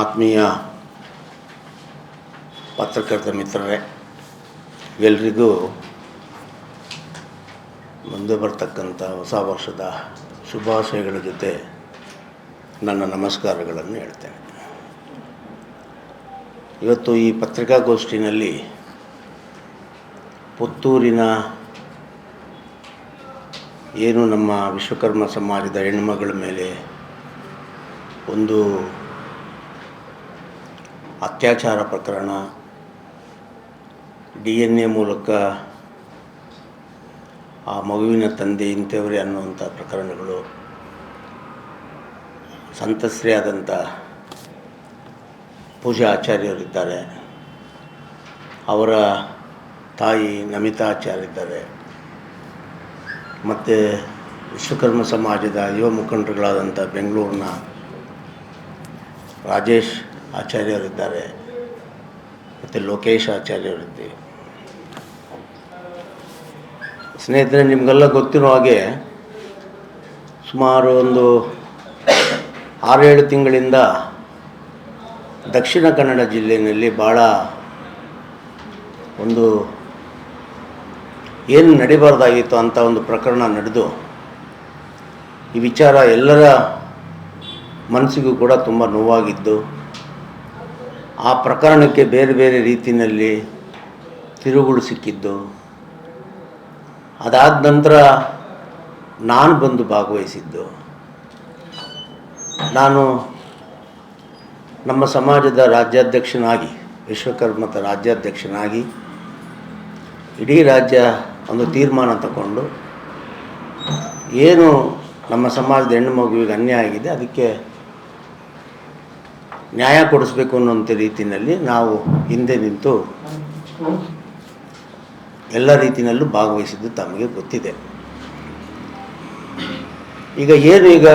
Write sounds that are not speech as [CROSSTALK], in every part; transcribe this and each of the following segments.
ಆತ್ಮೀಯ ಪತ್ರಕರ್ತ ಮಿತ್ರರೇ, ಎಲ್ರಿಗೂ ಮುಂದೆ ಬರ್ತಕ್ಕಂಥ ಹೊಸ ವರ್ಷದ ಶುಭಾಶಯಗಳ ಜೊತೆ ನನ್ನ ನಮಸ್ಕಾರಗಳನ್ನು ಹೇಳ್ತೇನೆ. ಇವತ್ತು ಈ ಪತ್ರಿಕಾಗೋಷ್ಠಿನಲ್ಲಿ ಪುತ್ತೂರಿನ ಏನು ನಮ್ಮ ವಿಶ್ವಕರ್ಮ ಸಮಾಜದ ಹೆಣ್ಮಗಳ ಮೇಲೆ ಒಂದು ಅತ್ಯಾಚಾರ ಪ್ರಕರಣ ಡಿ ಎನ್ ಎ ಮೂಲಕ ಆ ಮಗುವಿನ ತಂದೆ ಇಂಥವರೇ ಅನ್ನುವಂಥ ಪ್ರಕರಣಗಳು ಸಂತಸ್ರಿಯಾದಂಥ ಪೂಜಾ ಆಚಾರ್ಯರಿದ್ದಾರೆ. ಅವರ ತಾಯಿ ನಮಿತಾ ಆಚಾರ್ಯ ಇದ್ದಾರೆ ಮತ್ತು ವಿಶ್ವಕರ್ಮ ಸಮಾಜದ ಯುವ ಮುಖಂಡರುಗಳಾದಂಥ ಬೆಂಗಳೂರಿನ ರಾಜೇಶ್ ಆಚಾರ್ಯರಿದ್ದಾರೆ. ಮತ್ತು ಲೋಕೇಶ್ ಆಚಾರ್ಯರಿದ್ದೀವಿ. ಸ್ನೇಹಿತರೆ, ನಿಮಗೆಲ್ಲ ಗೊತ್ತಿರೋ ಹಾಗೆ ಸುಮಾರು ಒಂದು ಆರೇಳು ತಿಂಗಳಿಂದ ದಕ್ಷಿಣ ಕನ್ನಡ ಜಿಲ್ಲೆಯಲ್ಲಿ ಭಾಳ ಒಂದು ಏನು ನಡಿಬಾರ್ದಾಗಿತ್ತು ಅಂತ ಒಂದು ಪ್ರಕರಣ ನಡೆದು, ಈ ವಿಚಾರ ಎಲ್ಲರ ಮನಸ್ಸಿಗೂ ಕೂಡ ತುಂಬ ನೋವಾಗಿದ್ದು ಆ ಪ್ರಕರಣಕ್ಕೆ ಬೇರೆ ಬೇರೆ ರೀತಿಯಲ್ಲಿ ತಿರುಗುಳು ಸಿಕ್ಕಿದ್ದು. ಅದಾದ ನಂತರ ನಾನು ಬಂದು ಭಾಗವಹಿಸಿದ್ದು. ನಾನು ನಮ್ಮ ಸಮಾಜದ ರಾಜ್ಯಾಧ್ಯಕ್ಷನಾಗಿ, ವಿಶ್ವಕರ್ಮದ ರಾಜ್ಯಾಧ್ಯಕ್ಷನಾಗಿ, ಇಡೀ ರಾಜ್ಯ ಒಂದು ತೀರ್ಮಾನ ತಗೊಂಡು, ಏನು ನಮ್ಮ ಸಮಾಜದ ಹೆಣ್ಣು ಮಗುವಿಗೆ ಅನ್ಯಾಯ ಆಗಿದೆ, ಅದಕ್ಕೆ ನ್ಯಾಯ ಕೊಡಿಸ್ಬೇಕು ಅನ್ನೋಂಥ ರೀತಿಯಲ್ಲಿ ನಾವು ಹಿಂದೆ ನಿಂತು ಎಲ್ಲ ರೀತಿಯಲ್ಲೂ ಭಾಗವಹಿಸಿದ್ದು ತಮಗೆ ಗೊತ್ತಿದೆ. ಈಗ ಏನು ಈಗ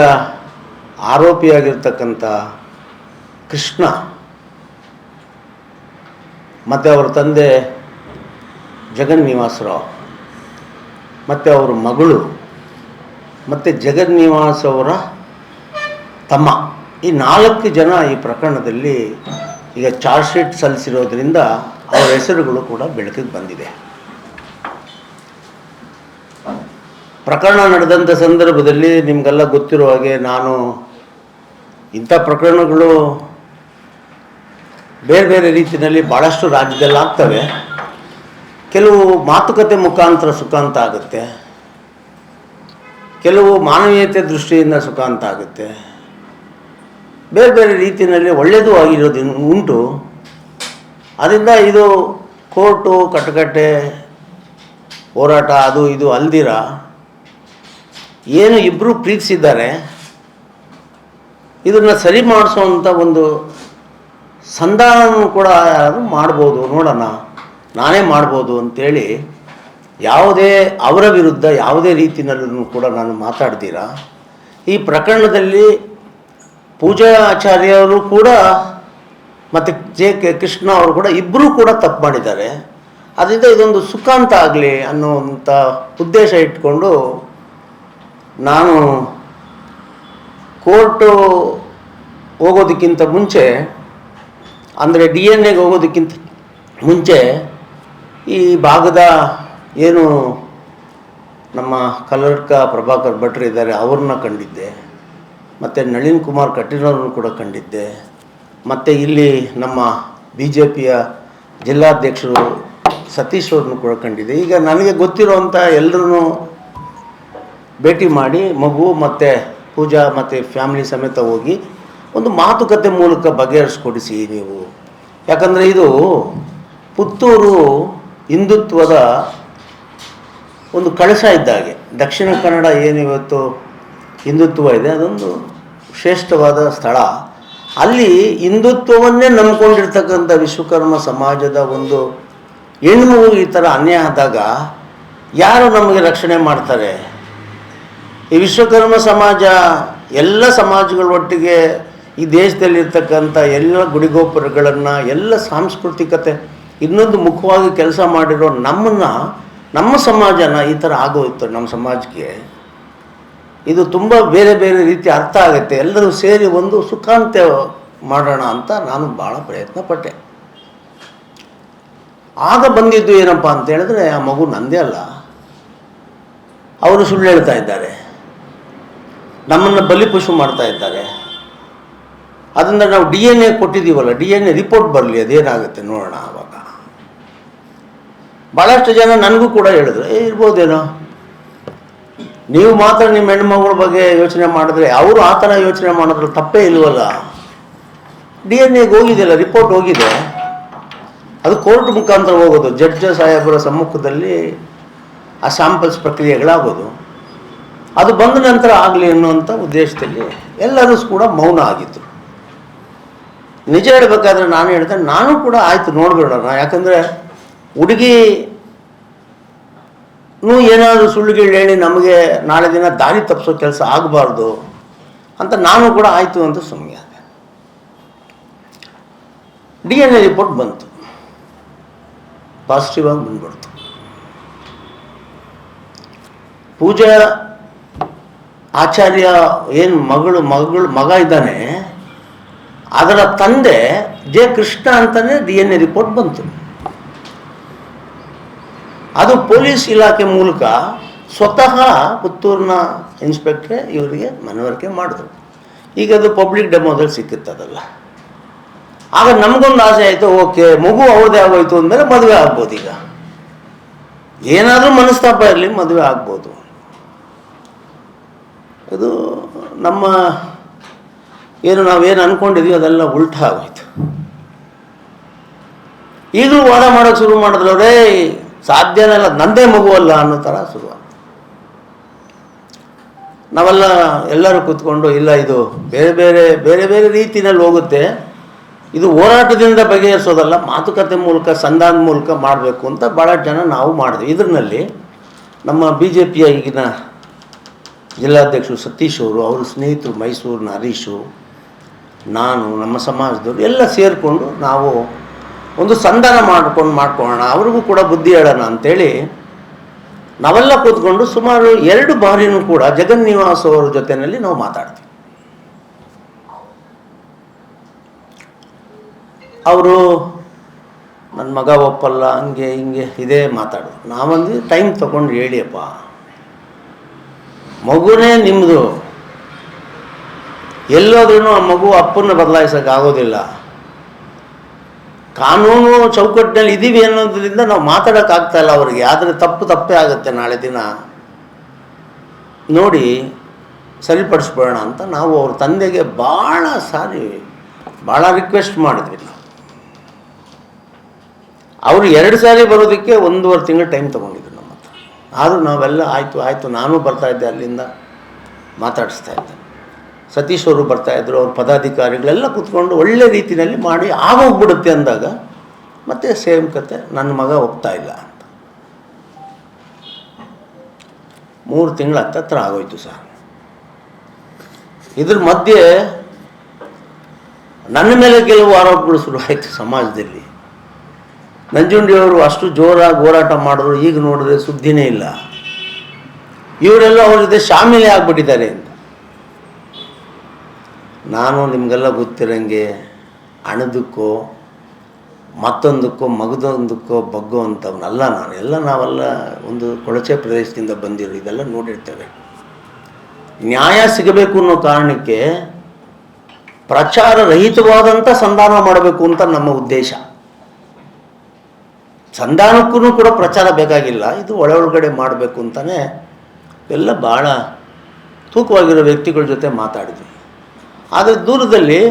ಆರೋಪಿಯಾಗಿರ್ತಕ್ಕಂಥ ಕೃಷ್ಣ ಮತ್ತು ಅವರ ತಂದೆ ಜಗನ್ನಿವಾಸರಾವ್ ಮತ್ತು ಅವರ ಮಗಳು, ಮತ್ತು ಜಗನ್ನಿವಾಸ್ ಅವರ ತಮ್ಮ. ಈ ನಾಲ್ಕು ಜನ ಈ ಪ್ರಕರಣದಲ್ಲಿ ಈಗ ಚಾರ್ಜ್ ಶೀಟ್ ಸಲ್ಲಿಸಿರೋದ್ರಿಂದ ಅವರ ಹೆಸರುಗಳು ಕೂಡ ಬೆಳಕಿಗೆ ಬಂದಿದೆ. ಪ್ರಕರಣ ನಡೆದಂಥ ಸಂದರ್ಭದಲ್ಲಿ ನಿಮಗೆಲ್ಲ ಗೊತ್ತಿರೋ ಹಾಗೆ ನಾನು ಇಂಥ ಪ್ರಕರಣಗಳು ಬೇರೆ ಬೇರೆ ರೀತಿಯಲ್ಲಿ ಭಾಳಷ್ಟು ರಾಜ್ಯದಲ್ಲಾಗ್ತವೆ. ಕೆಲವು ಮಾತುಕತೆ ಮುಖಾಂತರ ಸುಖಾಂತ ಆಗುತ್ತೆ. ಕೆಲವು ಮಾನವೀಯತೆ ದೃಷ್ಟಿಯಿಂದ ಸುಖಾಂತ ಆಗುತ್ತೆ. ಬೇರೆ ಬೇರೆ ರೀತಿಯಲ್ಲಿ ಒಳ್ಳೆಯದು ಆಗಿರೋದು ಉಂಟು. ಅದರಿಂದ ಇದು ಕೋರ್ಟು, ಕಟ್ಟುಕಟ್ಟೆ, ಹೋರಾಟ, ಅದು ಇದು ಅಲ್ದಿರ? ಏನು ಇಬ್ಬರು ಪ್ರೀತಿಸಿದ್ದಾರೆ. ಇದನ್ನು ಸರಿ ಮಾಡಿಸೋವಂಥ ಒಂದು ಸಂಧಾನ ಕೂಡ ಯಾರಾದರೂ ಮಾಡ್ಬೋದು, ನೋಡೋಣ. ನಾನೇ ಮಾಡ್ಬೋದು ಅಂಥೇಳಿ ಯಾವುದೇ ಅವರ ವಿರುದ್ಧ ಯಾವುದೇ ರೀತಿಯಲ್ಲೂ ಕೂಡ ನಾನು ಮಾತಾಡ್ತೀರಾ? ಈ ಪ್ರಕರಣದಲ್ಲಿ ಪೂಜಾ ಆಚಾರ್ಯರು ಕೂಡ ಮತ್ತು ಜೆ ಕೆ ಕೃಷ್ಣ ಅವರು ಕೂಡ ಇಬ್ಬರೂ ಕೂಡ ತಪ್ಪು ಮಾಡಿದ್ದಾರೆ. ಅದರಿಂದ ಇದೊಂದು ಸುಖಾಂತ ಆಗಲಿ ಅನ್ನುವಂಥ ಉದ್ದೇಶ ಇಟ್ಕೊಂಡು ನಾನು ಕೋರ್ಟು ಹೋಗೋದಕ್ಕಿಂತ ಮುಂಚೆ, ಅಂದರೆ ಡಿ ಎನ್ ಎಗೆ ಹೋಗೋದಕ್ಕಿಂತ ಮುಂಚೆ ಈ ಭಾಗದ ಏನು ನಮ್ಮ ಕಲರ್ಕ ಪ್ರಭಾಕರ್ ಭಟ್ರು ಇದ್ದಾರೆ, ಅವ್ರನ್ನ ಕಂಡಿದ್ದೆ. ಮತ್ತು ನಳಿನ್ ಕುಮಾರ್ ಕಟೀಲವ್ರನ್ನು ಕೂಡ ಕಂಡಿದ್ದೆ. ಮತ್ತು ಇಲ್ಲಿ ನಮ್ಮ ಬಿ ಜೆ ಪಿಯ ಜಿಲ್ಲಾಧ್ಯಕ್ಷರು ಸತೀಶ್ ಅವ್ರನ್ನು ಕೂಡ ಕಂಡಿದ್ದೆ. ಈಗ ನನಗೆ ಗೊತ್ತಿರೋವಂಥ ಎಲ್ಲರೂ ಭೇಟಿ ಮಾಡಿ ಮಗು ಮತ್ತು ಪೂಜಾ ಮತ್ತು ಫ್ಯಾಮಿಲಿ ಸಮೇತ ಹೋಗಿ ಒಂದು ಮಾತುಕತೆ ಮೂಲಕ ಬಗೆಹರಿಸ್ಕೊಡಿಸಿ ನೀವು. ಯಾಕಂದರೆ ಇದು ಪುತ್ತೂರು ಹಿಂದುತ್ವದ ಒಂದು ಕಳಶ ಇದ್ದಾಗೆ ದಕ್ಷಿಣ ಕನ್ನಡ ಏನಿವತ್ತು ಹಿಂದುತ್ವ ಇದೆ, ಅದೊಂದು ಶ್ರೇಷ್ಠವಾದ ಸ್ಥಳ. ಅಲ್ಲಿ ಹಿಂದುತ್ವವನ್ನೇ ನಂಬಿಕೊಂಡಿರ್ತಕ್ಕಂಥ ವಿಶ್ವಕರ್ಮ ಸಮಾಜದ ಒಂದು ಹೆಣ್ಣು ಈ ಥರ ಅನ್ಯಾಯ ಆದಾಗ ಯಾರು ನಮಗೆ ರಕ್ಷಣೆ ಮಾಡ್ತಾರೆ? ಈ ವಿಶ್ವಕರ್ಮ ಸಮಾಜ ಎಲ್ಲ ಸಮಾಜಗಳ ಒಟ್ಟಿಗೆ ಈ ದೇಶದಲ್ಲಿರ್ತಕ್ಕಂಥ ಎಲ್ಲ ಗುಡಿಗೋಪುರಗಳನ್ನು, ಎಲ್ಲ ಸಾಂಸ್ಕೃತಿಕತೆ, ಇನ್ನೊಂದು ಮುಖವಾಗಿ ಕೆಲಸ ಮಾಡಿರೋ ನಮ್ಮನ್ನು, ನಮ್ಮ ಸಮಾಜನ ಈ ಥರ ಆಗೋಯ್ತು ನಮ್ಮ ಸಮಾಜಕ್ಕೆ ಇದು ತುಂಬ ಬೇರೆ ಬೇರೆ ರೀತಿ ಅರ್ಥ ಆಗುತ್ತೆ. ಎಲ್ಲರೂ ಸೇರಿ ಒಂದು ಸುಖಾಂತ್ಯ ಮಾಡೋಣ ಅಂತ ನಾನು ಭಾಳ ಪ್ರಯತ್ನ ಪಟ್ಟೆ ಆಗ ಬಂದಿದ್ದು ಏನಪ್ಪ ಅಂತ ಹೇಳಿದ್ರೆ, ಆ ಮಗು ನಂದೇ ಅಲ್ಲ. ಅವರು ಸುಳ್ಳು ಹೇಳ್ತಾ ಇದ್ದಾರೆ. ನಮ್ಮನ್ನು ಬಲಿಪಶು ಮಾಡ್ತಾ ಇದ್ದಾರೆ. ಅದನ್ನು ನಾವು ಡಿ ಎನ್ ಎ ಕೊಟ್ಟಿದ್ದೀವಲ್ಲ ಡಿ ಎನ್ ಎ ರಿಪೋರ್ಟ್ ಬರಲಿ, ಅದೇನಾಗುತ್ತೆ ನೋಡೋಣ ಆವಾಗ. ಭಾಳಷ್ಟು ಜನ ನನಗೂ ಕೂಡ ಹೇಳಿದ್ರು, ಏ, ಇರ್ಬೋದೇನೋ? ನೀವು ಮಾತ್ರ ನಿಮ್ಮ ಹೆಣ್ಮಗಳ ಬಗ್ಗೆ ಯೋಚನೆ ಮಾಡಿದ್ರೆ ಅವರು ಆ ಥರ ಯೋಚನೆ ಮಾಡೋದ್ರಲ್ಲಿ ತಪ್ಪೇ ಇಲ್ವಲ್ಲ? ಡಿ ಎನ್ ಎಗೆ ಹೋಗಿದೆಯಲ್ಲ ರಿಪೋರ್ಟ್ ಹೋಗಿದೆ. ಅದು ಕೋರ್ಟ್ ಮುಖಾಂತರ ಹೋಗೋದು. ಜಡ್ಜ ಸಾಹೇಬರ ಸಮ್ಮುಖದಲ್ಲಿ ಆ ಸ್ಯಾಂಪಲ್ಸ್ ಪ್ರಕ್ರಿಯೆಗಳಾಗೋದು. ಅದು ಬಂದ ನಂತರ ಆಗಲಿ ಅನ್ನುವಂಥ ಉದ್ದೇಶದಲ್ಲಿ ಎಲ್ಲರೂ ಕೂಡ ಮೌನ ಆಗಿತ್ತು ನಿಜ ಹೇಳಬೇಕಾದ್ರೆ ನಾನು ಹೇಳ್ತೇನೆ ನಾನು ಕೂಡ ಆಯಿತು ನೋಡ್ಬಿಡೋಣ ಯಾಕಂದರೆ ಹುಡುಗಿ ನೂ ಏನಾದರೂ ಸುಳ್ಳುಗಳು ಹೇಳಿ ನಮಗೆ ನಾಳೆ ದಿನ ದಾರಿ ತಪ್ಪಿಸೋ ಕೆಲಸ ಆಗಬಾರ್ದು ಅಂತ ನಾನು ಕೂಡ ಆಯಿತು ಅಂತ ಸುಮ್ಮನೆ ಆದೆ. ಡಿ ಎನ್ ಎ ರಿಪೋರ್ಟ್ ಬಂತು. ಪಾಸಿಟಿವ್ ಆಗಿ ಬಂದ್ಬಿಡ್ತು. ಪೂಜಾ ಆಚಾರ್ಯ ಏನು ಮಗಳು ಮಗಳು, ಮಗ ಇದ್ದಾನೆ, ಅದರ ತಂದೆ ಜೆ ಕೃಷ್ಣ ಅಂತಲೇ ಡಿ ಎನ್ ಎ ರಿಪೋರ್ಟ್ ಬಂತು. ಅದು ಪೊಲೀಸ್ ಇಲಾಖೆ ಮೂಲಕ ಸ್ವತಃ ಪುತ್ತೂರಿನ ಇನ್ಸ್ಪೆಕ್ಟ್ರೆ ಇವರಿಗೆ ಮನವರಿಕೆ ಮಾಡಿದ್ರು. ಈಗ ಅದು ಪಬ್ಲಿಕ್ ಡೆಮೋದಲ್ಲಿ ಸಿಕ್ಕುತ್ತದಲ್ಲ ಆಗ ನಮಗೊಂದು ಆಸೆ ಆಯಿತು, ಓಕೆ, ಮಗು ಅವ್ರದೇ ಆಗೋಯ್ತು ಅಂದಮೇಲೆ ಮದುವೆ ಆಗ್ಬೋದು ಈಗ. ಏನಾದರೂ ಮನಸ್ತಾಪ ಇರಲಿ, ಮದುವೆ ಆಗ್ಬೋದು. ಇದು ನಮ್ಮ ಏನು ನಾವೇನು ಅಂದ್ಕೊಂಡಿದ್ವಿ ಅದೆಲ್ಲ ಉಲ್ಟಾ ಆಗೋಯ್ತು. ಈಗಲೂ ವಾದ ಮಾಡೋಕ್ಕೆ ಶುರು ಮಾಡಿದ್ರು ರೇ ಸಾಧ್ಯನೇ ಇಲ್ಲ ನಂದೇ ಮಗುವಲ್ಲ ಅನ್ನೋ ಥರ ಶುರುವ. ನಾವೆಲ್ಲ ಎಲ್ಲರೂ ಕೂತ್ಕೊಂಡು, ಇಲ್ಲ ಇದು ಬೇರೆ ಬೇರೆ ಬೇರೆ ಬೇರೆ ರೀತಿಯಲ್ಲಿ ಹೋಗುತ್ತೆ. ಇದು ಹೋರಾಟದಿಂದ ಬಗೆಹರಿಸೋದಲ್ಲ, ಮಾತುಕತೆ ಮೂಲಕ, ಸಂಧಾನ ಮೂಲಕ ಮಾಡಬೇಕು ಅಂತ ಭಾಳ ಜನ ನಾವು ಮಾಡಿದ್ವಿ. ಇದರಲ್ಲಿ ನಮ್ಮ ಬಿ ಜೆ ಪಿಯ ಈಗಿನ ಜಿಲ್ಲಾಧ್ಯಕ್ಷರು ಸತೀಶ್ ಅವರು, ಅವ್ರ ಸ್ನೇಹಿತರು ಮೈಸೂರಿನ ಹರೀಶು ನಾನು, ನಮ್ಮ ಸಮಾಜದವರು ಎಲ್ಲ ಸೇರಿಕೊಂಡು ನಾವು ಒಂದು ಸಂಧಾನ ಮಾಡ್ಕೊಂಡು ಮಾಡ್ಕೊಳ್ಳೋಣ, ಅವ್ರಿಗೂ ಕೂಡ ಬುದ್ಧಿ ಹೇಳೋಣ ಅಂತೇಳಿ ನಾವೆಲ್ಲ ಕೂತ್ಕೊಂಡು ಸುಮಾರು ಎರಡು ಬಾರಿನೂ ಕೂಡ ಜಗನ್ನಿವಾಸ್ ಅವರ ಜೊತೆಯಲ್ಲಿ ನಾವು ಮಾತಾಡ್ತೀವಿ. ಅವರು ನನ್ನ ಮಗ ಒಪ್ಪಲ್ಲ, ಹಂಗೆ ಹಿಂಗೆ ಇದೇ ಮಾತಾಡೋದು. ನಾವಂದು ಟೈಮ್ ತಗೊಂಡು ಹೇಳಿಯಪ್ಪ, ಮಗುನೇ ನಿಮ್ಮದು ಎಲ್ಲೋದ್ರೂ ಆ ಮಗು ಅಪ್ಪನ್ನ ಬದಲಾಯಿಸೋಕೆ ಆಗೋದಿಲ್ಲ. ಕಾನೂನು ಚೌಕಟ್ಟಿನಲ್ಲಿ ಇದ್ದೀವಿ ಅನ್ನೋದ್ರಿಂದ ನಾವು ಮಾತಾಡೋಕ್ಕಾಗ್ತಾಯಿಲ್ಲ ಅವ್ರಿಗೆ. ಆದರೆ ತಪ್ಪು ತಪ್ಪೇ ಆಗುತ್ತೆ ನಾಳೆ ದಿನ. ನೋಡಿ ಸರಿಪಡಿಸ್ಬೋಣ ಅಂತ ನಾವು ಅವ್ರ ತಂದೆಗೆ ಭಾಳ ಸಾರಿ, ಭಾಳ ರಿಕ್ವೆಸ್ಟ್ ಮಾಡಿದ್ವಿ ಅವರು ಎರಡು ಸಾರಿ ಬರೋದಕ್ಕೆ ಒಂದೂವರೆ ತಿಂಗಳು ಟೈಮ್ ತೊಗೊಂಡಿದ್ರು ನಮ್ಮ ಹತ್ರ. ಆದರೂ ನಾವೆಲ್ಲ ಆಯಿತು ಆಯಿತು, ನಾನು ಬರ್ತಾಯಿದ್ದೆ ಅಲ್ಲಿಂದ ಮಾತಾಡಿಸ್ತಾ ಇದ್ದೆ. ಸತೀಶ್ ಅವರು ಬರ್ತಾಯಿದ್ರು ಅವ್ರ ಪದಾಧಿಕಾರಿಗಳೆಲ್ಲ ಕೂತ್ಕೊಂಡು ಒಳ್ಳೆ ರೀತಿಯಲ್ಲಿ ಮಾಡಿ ಆಗೋಗ್ಬಿಡುತ್ತೆ ಅಂದಾಗ ಮತ್ತೆ ಸೇಮ್ ಕತೆ, ನನ್ನ ಮಗ ಹೋಗ್ತಾ ಇಲ್ಲ ಅಂತ. ಮೂರು ತಿಂಗಳ ಹತ್ತತ್ರ ಆಗೋಯ್ತು ಸರ್. ಇದ್ರ ಮಧ್ಯೆ ನನ್ನ ಮೇಲೆ ಕೆಲವು ಆರೋಪಗಳು ಶುರುವಾಯಿತು ಸಮಾಜದಲ್ಲಿ. ನಂಜುಂಡಿಯವರು ಅಷ್ಟು ಜೋರಾಗಿ ಹೋರಾಟ ಮಾಡಿದ್ರು, ಈಗ ನೋಡಿದ್ರೆ ಸುದ್ದಿನೇ ಇಲ್ಲ. ಇವರೆಲ್ಲ ಅವ್ರ ಜೊತೆ ಶಾಮೀಲೆ ಆಗ್ಬಿಟ್ಟಿದ್ದಾರೆ ಅಂತ. ನಾನು ನಿಮಗೆಲ್ಲ ಗೊತ್ತಿರೋಂಗೆ ಹಣದಕ್ಕೋ ಮತ್ತೊಂದಕ್ಕೋ, ಮಗದೊಂದಕ್ಕೋ ಬಗ್ಗೋ ನಾನು. ಎಲ್ಲ ನಾವೆಲ್ಲ ಒಂದು ಕೊಳಚೆ ಪ್ರದೇಶದಿಂದ ಬಂದಿರೋ, ಇದೆಲ್ಲ ನೋಡಿರ್ತೇವೆ. ನ್ಯಾಯ ಸಿಗಬೇಕು ಅನ್ನೋ ಕಾರಣಕ್ಕೆ ಪ್ರಚಾರ ರಹಿತವಾದಂಥ ಸಂಧಾನ ಮಾಡಬೇಕು ಅಂತ ನಮ್ಮ ಉದ್ದೇಶ. ಸಂಧಾನಕ್ಕೂ ಕೂಡ ಪ್ರಚಾರ ಬೇಕಾಗಿಲ್ಲ. ಇದು ಒಳ ಒಳಗಡೆ ಮಾಡಬೇಕು ಅಂತಲೇ ಎಲ್ಲ ಭಾಳ ತೂಕವಾಗಿರೋ ವ್ಯಕ್ತಿಗಳ ಜೊತೆ ಮಾತಾಡಿದ್ವಿ. ಆದರೆ ದೂರದಲ್ಲಿ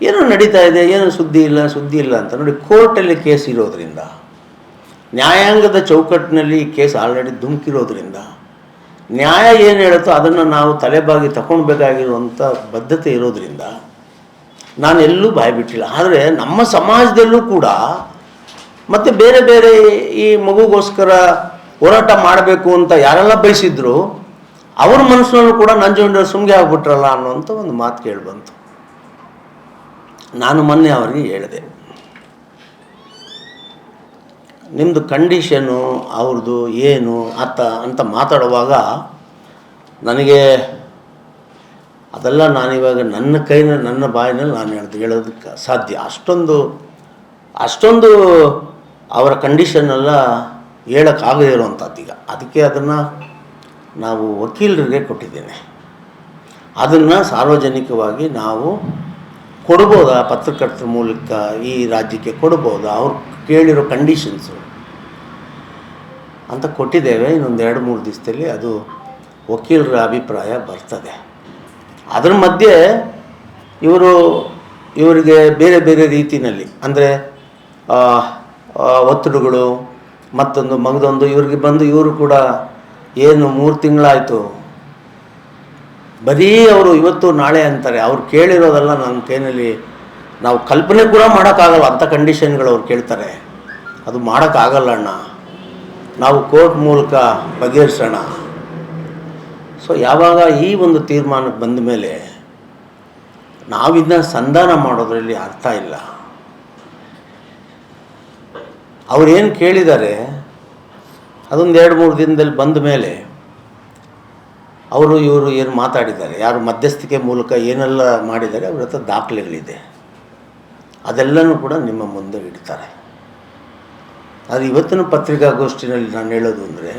ಏನೋ ನಡೀತಾ ಇದೆ, ಏನೋ ಸುದ್ದಿ ಇಲ್ಲ ಸುದ್ದಿ ಇಲ್ಲ ಅಂತ ನೋಡಿ ಕೋರ್ಟಲ್ಲಿ ಕೇಸ್ ಇರೋದ್ರಿಂದ, ನ್ಯಾಯಾಂಗದ ಚೌಕಟ್ಟಿನಲ್ಲಿ ಈ ಕೇಸ್ ಆಲ್ರೆಡಿ ಧುಮುಕಿರೋದ್ರಿಂದ, ನ್ಯಾಯ ಏನು ಹೇಳುತ್ತೋ ಅದನ್ನು ನಾವು ತಲೆಬಾಗಿ ತಗೊಳ್ಬೇಕಾಗಿರುವಂಥ ಬದ್ಧತೆ ಇರೋದ್ರಿಂದ ನಾನು ಎಲ್ಲೂ ಬಾಯ್ಬಿಟ್ಟಿಲ್ಲ ಆದರೆ ನಮ್ಮ ಸಮಾಜದಲ್ಲೂ ಕೂಡ ಮತ್ತು ಬೇರೆ ಬೇರೆ ಈ ಮಗುಗೋಸ್ಕರ ಹೋರಾಟ ಮಾಡಬೇಕು ಅಂತ ಯಾರೆಲ್ಲ ಬಯಸಿದ್ರು ಅವ್ರ ಮನಸ್ಸಿನಲ್ಲೂ ಕೂಡ ನಂಜುಂಡ ಸುಮ್ಗೆ ಆಗ್ಬಿಟ್ರಲ್ಲ ಅನ್ನುವಂಥ ಒಂದು ಮಾತು ಕೇಳಿಬಂತು ನಾನು ಮೊನ್ನೆ ಅವರಿಗೆ ಹೇಳಿದೆ. ನಿಮ್ಮದು ಕಂಡೀಷನು, ಅವ್ರದ್ದು ಏನು ಅತ್ತ ಅಂತ ಮಾತಾಡುವಾಗ ನನಗೆ ಅದೆಲ್ಲ ನಾನಿವಾಗ ನನ್ನ ಕೈನ, ನನ್ನ ಬಾಯಿನಲ್ಲಿ ನಾನು ಹೇಳ್ದು, ಹೇಳೋದಕ್ಕೆ ಸಾಧ್ಯ. ಅಷ್ಟೊಂದು ಅಷ್ಟೊಂದು ಅವರ ಕಂಡೀಷನ್ನೆಲ್ಲ ಹೇಳೋಕ್ಕಾಗದೇ ಇರುವಂಥದ್ದು ಈಗ. ಅದಕ್ಕೆ ಅದನ್ನು ನಾವು ವಕೀಲರಿಗೆ ಕೊಟ್ಟಿದ್ದೇವೆ. ಅದನ್ನು ಸಾರ್ವಜನಿಕವಾಗಿ ನಾವು ಕೊಡ್ಬೋದಾ? ಪತ್ರಕರ್ತರ ಮೂಲಕ ಈ ರಾಜ್ಯಕ್ಕೆ ಕೊಡ್ಬೋದಾ? ಅವ್ರು ಕೇಳಿರೋ ಕಂಡೀಷನ್ಸು ಅಂತ ಕೊಟ್ಟಿದ್ದೇವೆ. ಇನ್ನೊಂದು ಎರಡು, ಮೂರು ದಿವಸದಲ್ಲಿ ಅದು ವಕೀಲರ ಅಭಿಪ್ರಾಯ ಬರ್ತದೆ. ಅದರ ಮಧ್ಯೆ ಇವರು, ಇವರಿಗೆ ಬೇರೆ ಬೇರೆ ರೀತಿಯಲ್ಲಿ ಅಂದರೆ ಒತ್ತಡಗಳು, ಮತ್ತೊಂದು, ಮಗದೊಂದು, ಇವ್ರಿಗೆ ಬಂದು ಇವರು ಕೂಡ ಏನು ಮೂರು ತಿಂಗಳಾಯಿತು. ಬರೀ ಅವರು ಇವತ್ತು ನಾಳೆ ಅಂತಾರೆ. ಅವ್ರು ಕೇಳಿರೋದೆಲ್ಲ ನನ್ನ ಕೈನಲ್ಲಿ ನಾವು ಕಲ್ಪನೆ ಕೂಡ ಮಾಡೋಕ್ಕಾಗಲ್ಲ. ಅಂಥ ಕಂಡೀಷನ್ಗಳು ಅವ್ರು ಕೇಳ್ತಾರೆ. ಅದು ಮಾಡೋಕ್ಕಾಗಲ್ಲ ಅಣ್ಣ. ನಾವು ಕೋರ್ಟ್ ಮೂಲಕ ಬಗೆಹರಿಸೋಣ. ಸೊ, ಯಾವಾಗ ಈ ಒಂದು ತೀರ್ಮಾನಕ್ಕೆ ಬಂದ ಮೇಲೆ ನಾವಿನ್ನ ಸಂಧಾನ ಮಾಡೋದ್ರಲ್ಲಿ ಅರ್ಥ ಇಲ್ಲ. ಅವ್ರೇನು ಕೇಳಿದ್ದಾರೆ ಅದೊಂದು ಎರಡು ಮೂರು ದಿನದಲ್ಲಿ ಬಂದ ಮೇಲೆ ಅವರು ಇವರು ಏನು ಮಾತಾಡಿದ್ದಾರೆ, ಯಾರು ಮಧ್ಯಸ್ಥಿಕೆ ಮೂಲಕ ಏನೆಲ್ಲ ಮಾಡಿದ್ದಾರೆ, ಅವ್ರ ಹತ್ರ ದಾಖಲೆಗಳಿದೆ. ಅದೆಲ್ಲನೂ ಕೂಡ ನಿಮ್ಮ ಮುಂದೆ ಇಡ್ತಾರೆ. ಆದರೆ ಇವತ್ತಿನ ಪತ್ರಿಕಾಗೋಷ್ಠಿನಲ್ಲಿ ನಾನು ಹೇಳೋದು ಅಂದರೆ,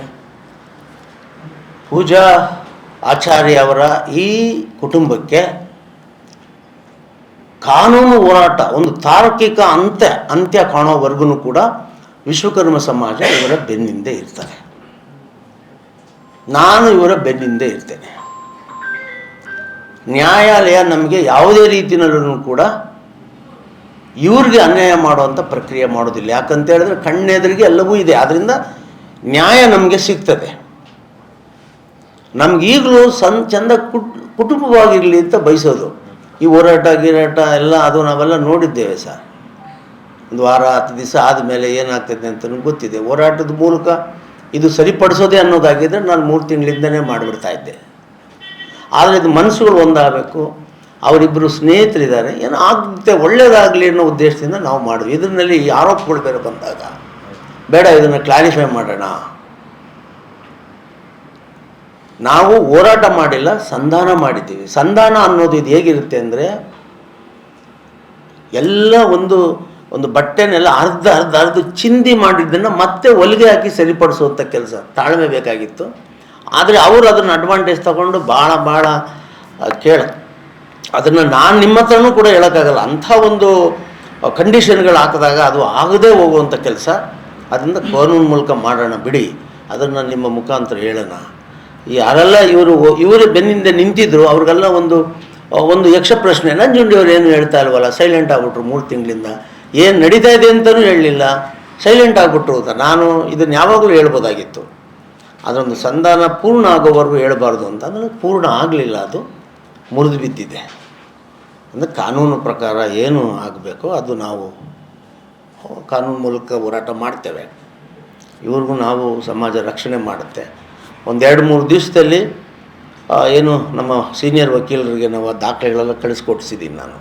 ಪೂಜಾ ಆಚಾರ್ಯ ಅವರ ಈ ಕುಟುಂಬಕ್ಕೆ ಕಾನೂನು ಹೋರಾಟ, ಒಂದು ತಾರ್ಕಿಕ ಅಂತ್ಯ ಅಂತ್ಯ ಕಾಣೋವರೆಗೂ ಕೂಡ ವಿಶ್ವಕರ್ಮ ಸಮಾಜ ಇವರ ಬೆನ್ನಿಂದೆ ಇರ್ತಾರೆ ನಾನು ಇವರ ಬೆನ್ನಿಂದೆ ಇರ್ತೇನೆ. ನ್ಯಾಯಾಲಯ ನಮಗೆ ಯಾವುದೇ ರೀತಿಯಲ್ಲೂ ಕೂಡ ಇವ್ರಿಗೆ ಅನ್ಯಾಯ ಮಾಡುವಂಥ ಪ್ರಕ್ರಿಯೆ ಮಾಡೋದಿಲ್ಲ. ಯಾಕಂತ ಹೇಳಿದ್ರೆ ಕಣ್ಣೆದುರಿಗೆ ಎಲ್ಲವೂ ಇದೆ. ಆದ್ದರಿಂದ ನ್ಯಾಯ ನಮಗೆ ಸಿಗ್ತದೆ. ನಮಗೀಗಲೂ ಸಣ್ಣ ಚಂದ ಕುಟ್ ಕುಟುಂಬವಾಗಿರಲಿ ಅಂತ ಬಯಸೋದು. ಈ ಹೋರಾಟ, ಗಿರಾಟ ಎಲ್ಲ ಅದು ನಾವೆಲ್ಲ ನೋಡಿದ್ದೇವೆ ಸರ್. ಒಂದು ವಾರ, ಹತ್ತು ದಿವಸ ಆದಮೇಲೆ ಏನಾಗ್ತದೆ ಅಂತ ಗೊತ್ತಿದೆ. ಹೋರಾಟದ ಮೂಲಕ ಇದು ಸರಿಪಡಿಸೋದೇ ಅನ್ನೋದಾಗಿದ್ದರೆ ನಾನು ಮೂರು ತಿಂಗಳಿಂದನೇ ಮಾಡಿಬಿಡ್ತಾ ಇದ್ದೆ. ಆದರೆ ಇದು ಮನಸ್ಸುಗಳು ಒಂದಾಗಬೇಕು. ಅವರಿಬ್ಬರು ಸ್ನೇಹಿತರಿದ್ದಾರೆ. ಏನೋ ಆಗುತ್ತೆ ಒಳ್ಳೇದಾಗಲಿ ಅನ್ನೋ ಉದ್ದೇಶದಿಂದ ನಾವು ಮಾಡಿದ್ವಿ ಇದರಲ್ಲಿ ಈ ಆರೋಪಗಳು ಬೇರೆ ಬಂದಾಗ, ಬೇಡ, ಇದನ್ನು ಕ್ಲಾರಿಫೈ ಮಾಡೋಣ. ನಾವು ಹೋರಾಟ ಮಾಡಿಲ್ಲ, ಸಂಧಾನ ಮಾಡಿದ್ದೀವಿ. ಸಂಧಾನ ಅನ್ನೋದು ಇದು ಹೇಗಿರುತ್ತೆ ಅಂದರೆ, ಎಲ್ಲ ಒಂದು ಒಂದು ಬಟ್ಟೆನೆಲ್ಲ ಅರ್ಧ ಅರ್ಧ ಅರ್ಧ ಚಿಂದಿ ಮಾಡಿದ್ದನ್ನು ಮತ್ತೆ ಹೊಲಿಗೆ ಹಾಕಿ ಸರಿಪಡಿಸುವಂಥ ಕೆಲಸ. ತಾಳ್ಮೆ ಬೇಕಾಗಿತ್ತು. ಆದರೆ ಅವರು ಅದನ್ನು ಅಡ್ವಾಂಟೇಜ್ ತಗೊಂಡು ಭಾಳ ಭಾಳ ಕೇಳ. ಅದನ್ನು ನಾನು ನಿಮ್ಮ ಹತ್ರನೂ ಕೂಡ ಹೇಳೋಕ್ಕಾಗಲ್ಲ. ಅಂಥ ಒಂದು ಕಂಡೀಷನ್ಗಳು ಹಾಕಿದಾಗ ಅದು ಆಗದೇ ಹೋಗುವಂಥ ಕೆಲಸ. ಅದರಿಂದ ಕಾನೂನು ಮೂಲಕ ಮಾಡೋಣ ಬಿಡಿ. ಅದನ್ನು ನಿಮ್ಮ ಮುಖಾಂತರ ಹೇಳೋಣ. ಯಾರೆಲ್ಲ ಇವರು ಇವರು ಬೆನ್ನಿಂದ ನಿಂತಿದ್ರು, ಅವ್ರಿಗೆಲ್ಲ ಒಂದು ಒಂದು ಯಕ್ಷ ಪ್ರಶ್ನೆ ನಂಜುಂಡಿಯವರು ಏನು ಹೇಳ್ತಾ ಇಲ್ವಲ್ಲ ಸೈಲೆಂಟ್ ಆಗ್ಬಿಟ್ರು ಮೂರು ತಿಂಗಳಿಂದ. ಏನು ನಡೀತಾ ಇದೆ ಅಂತಲೂ ಹೇಳಲಿಲ್ಲ. ಸೈಲೆಂಟ್ ಆಗಿಬಿಟ್ರು ಅಂತ ನಾನು ಇದನ್ನು ಯಾವಾಗಲೂ ಹೇಳ್ಬೋದಾಗಿತ್ತು. ಅದೊಂದು ಸಂಧಾನ ಪೂರ್ಣ ಆಗೋವರೆಗೂ ಹೇಳಬಾರ್ದು ಅಂತ. ಅಂದರೆ ಪೂರ್ಣ ಆಗಲಿಲ್ಲ ಅದು. ಮುರಿದು ಬಿದ್ದಿದೆ. ಅಂದರೆ ಕಾನೂನು ಪ್ರಕಾರ ಏನು ಆಗಬೇಕು ಅದು ನಾವು ಕಾನೂನು ಮೂಲಕ ಹೋರಾಟ ಮಾಡ್ತೇವೆ. ಇವ್ರಿಗೂ ನಾವು ಸಮಾಜ ರಕ್ಷಣೆ ಮಾಡುತ್ತೆ. ಒಂದೆರಡು ಮೂರು ದಿವಸದಲ್ಲಿ ಏನು ನಮ್ಮ ಸೀನಿಯರ್ ವಕೀಲರಿಗೆ ನಾವು ದಾಖಲೆಗಳೆಲ್ಲ ಕಳಿಸ್ಕೊಟ್ಟಿಸಿದ್ದೀನಿ ನಾನು.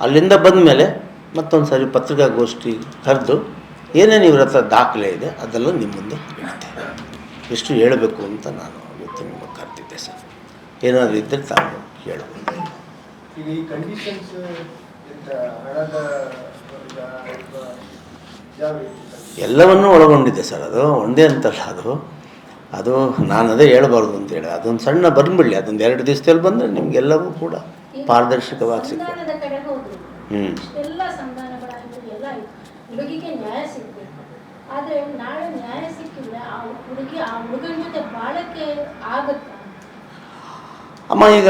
ಅಲ್ಲಿಂದ ಬಂದ ಮೇಲೆ ಮತ್ತೊಂದು ಸಾರಿ ಪತ್ರಿಕಾಗೋಷ್ಠಿ ಕರೆದು ಏನೇನು ಇವ್ರ ಹತ್ರ ದಾಖಲೆ ಇದೆ ಅದೆಲ್ಲ ನಿಮ್ಮ ಮುಂದೆ ಹೇಳ್ತೇನೆ ಎಷ್ಟು ಹೇಳಬೇಕು ಅಂತ ನಾನು ಇವತ್ತು ನಿಮಗೆ ಕರ್ತಿದ್ದೆ ಸರ್. ಏನಾದರೂ ಇದ್ದರೆ ತಾವು ಹೇಳಬಹುದು ಎಲ್ಲವನ್ನೂ ಒಳಗೊಂಡಿದೆ ಸರ್. ಅದು ಒಂದೇ ಅಂತಲ್ಲ ಅದು. ಅದು ನಾನು ಅದೇ ಹೇಳ್ಬಾರ್ದು ಅಂತೇಳಿ ಅದೊಂದು ಸಣ್ಣ ಬಂದ್ಬಿಡಲಿ. ಅದೊಂದು ಎರಡು ದಿವಸದಲ್ಲಿ ಬಂದರೆ ನಿಮಗೆಲ್ಲವೂ ಕೂಡ ಪಾರದರ್ಶಕವಾಗಿ ಸಿಗ್ತದೆ. ಹ್ಞೂ ಇಷ್ಟೆಲ್ಲ ಎಲ್ಲ ಹುಡುಗಿಗೆ ನ್ಯಾಯ ಸಿಗ್ಬೇಕು. ಆದ್ರೆ ನಾಳೆ ನ್ಯಾಯ ಸಿಕ್ಕಿದ್ರೆ ಆ ಹುಡುಗಿ ಆ ಹುಡುಗನ ಜೊತೆ ಬಾಳಕ್ಕೆ ಆಗುತ್ತಾ? ಅಮ್ಮ ಈಗ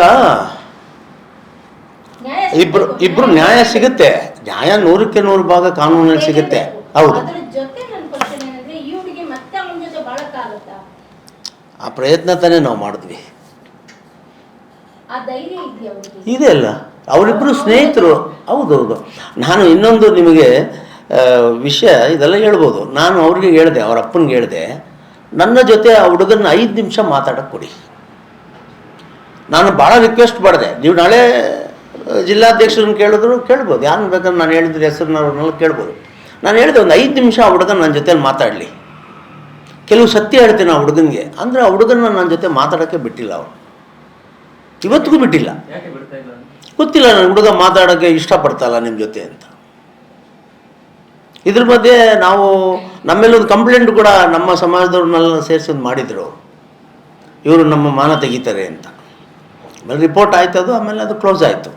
ಇಬ್ರು ಇಬ್ರು ನ್ಯಾಯ ಸಿಗುತ್ತೆ. ನ್ಯಾಯ ನೂರಕ್ಕೆ ನೂರು ಭಾಗ ಕಾನೂನಲ್ಲಿ ಸಿಗುತ್ತೆ. ಹೌದು. ಆ ಪ್ರಯತ್ನ ತಾನೇ ನಾವು ಮಾಡಿದ್ವಿ. ಇದೆ ಅಲ್ಲ. ಅವರಿಬ್ಬರು ಸ್ನೇಹಿತರು ಹೌದೌದು ನಾನು ಇನ್ನೊಂದು ನಿಮಗೆ ವಿಷಯ ಇದೆಲ್ಲ ಹೇಳ್ಬೋದು. ನಾನು ಅವ್ರಿಗೆ ಹೇಳಿದೆ, ಅವ್ರ ಅಪ್ಪನಿಗೆ ಹೇಳಿದೆ, ನನ್ನ ಜೊತೆ ಆ ಹುಡುಗನ ಐದು ನಿಮಿಷ ಮಾತಾಡಕ್ಕೆ ಕೊಡಿ. ನಾನು ಭಾಳ ರಿಕ್ವೆಸ್ಟ್ ಮಾಡಿದೆ. ನೀವು ನಾಳೆ ಜಿಲ್ಲಾಧ್ಯಕ್ಷರನ್ನ ಕೇಳಿದ್ರು ಕೇಳ್ಬೋದು. ಯಾರು ಬೇಕಂದ್ರೆ ನಾನು ಹೇಳಿದ್ರೆ ಹೆಸರಿನವ್ರನ್ನೆಲ್ಲ ಕೇಳ್ಬೋದು. ನಾನು ಹೇಳಿದೆ, ಒಂದು ಐದು ನಿಮಿಷ ಆ ಹುಡುಗನ ನನ್ನ ಜೊತೆ ಮಾತಾಡಲಿ. ಕೆಲವು ಸತ್ಯ ಹೇಳ್ತೀನಿ ಆ ಹುಡುಗನಿಗೆ. ಅಂದರೆ ಆ ಹುಡುಗನ ನನ್ನ ಜೊತೆ ಮಾತಾಡೋಕ್ಕೆ ಬಿಟ್ಟಿಲ್ಲ ಅವರು ಇವತ್ತಿಗೂ ಬಿಟ್ಟಿಲ್ಲ. ಗೊತ್ತಿಲ್ಲ ನನ್ನ ಹುಡುಗ ಮಾತಾಡೋಕ್ಕೆ ಇಷ್ಟಪಡ್ತಲ್ಲ ನಿಮ್ಮ ಜೊತೆ ಅಂತ. ಇದ್ರ ಮಧ್ಯೆ ನಾವು ನಮ್ಮೇಲೊಂದು ಕಂಪ್ಲೇಂಟ್ ಕೂಡ ನಮ್ಮ ಸಮಾಜದವ್ರನ್ನೆಲ್ಲ ಸೇರಿಸೋದು ಮಾಡಿದ್ರು. ಅವರು ಇವರು ನಮ್ಮ ಮಾನ ತೆಗಿತಾರೆ ಅಂತ. ಆಮೇಲೆ ರಿಪೋರ್ಟ್ ಆಯ್ತು ಅದು ಆಮೇಲೆ ಅದು ಕ್ಲೋಸ್ ಆಯಿತು.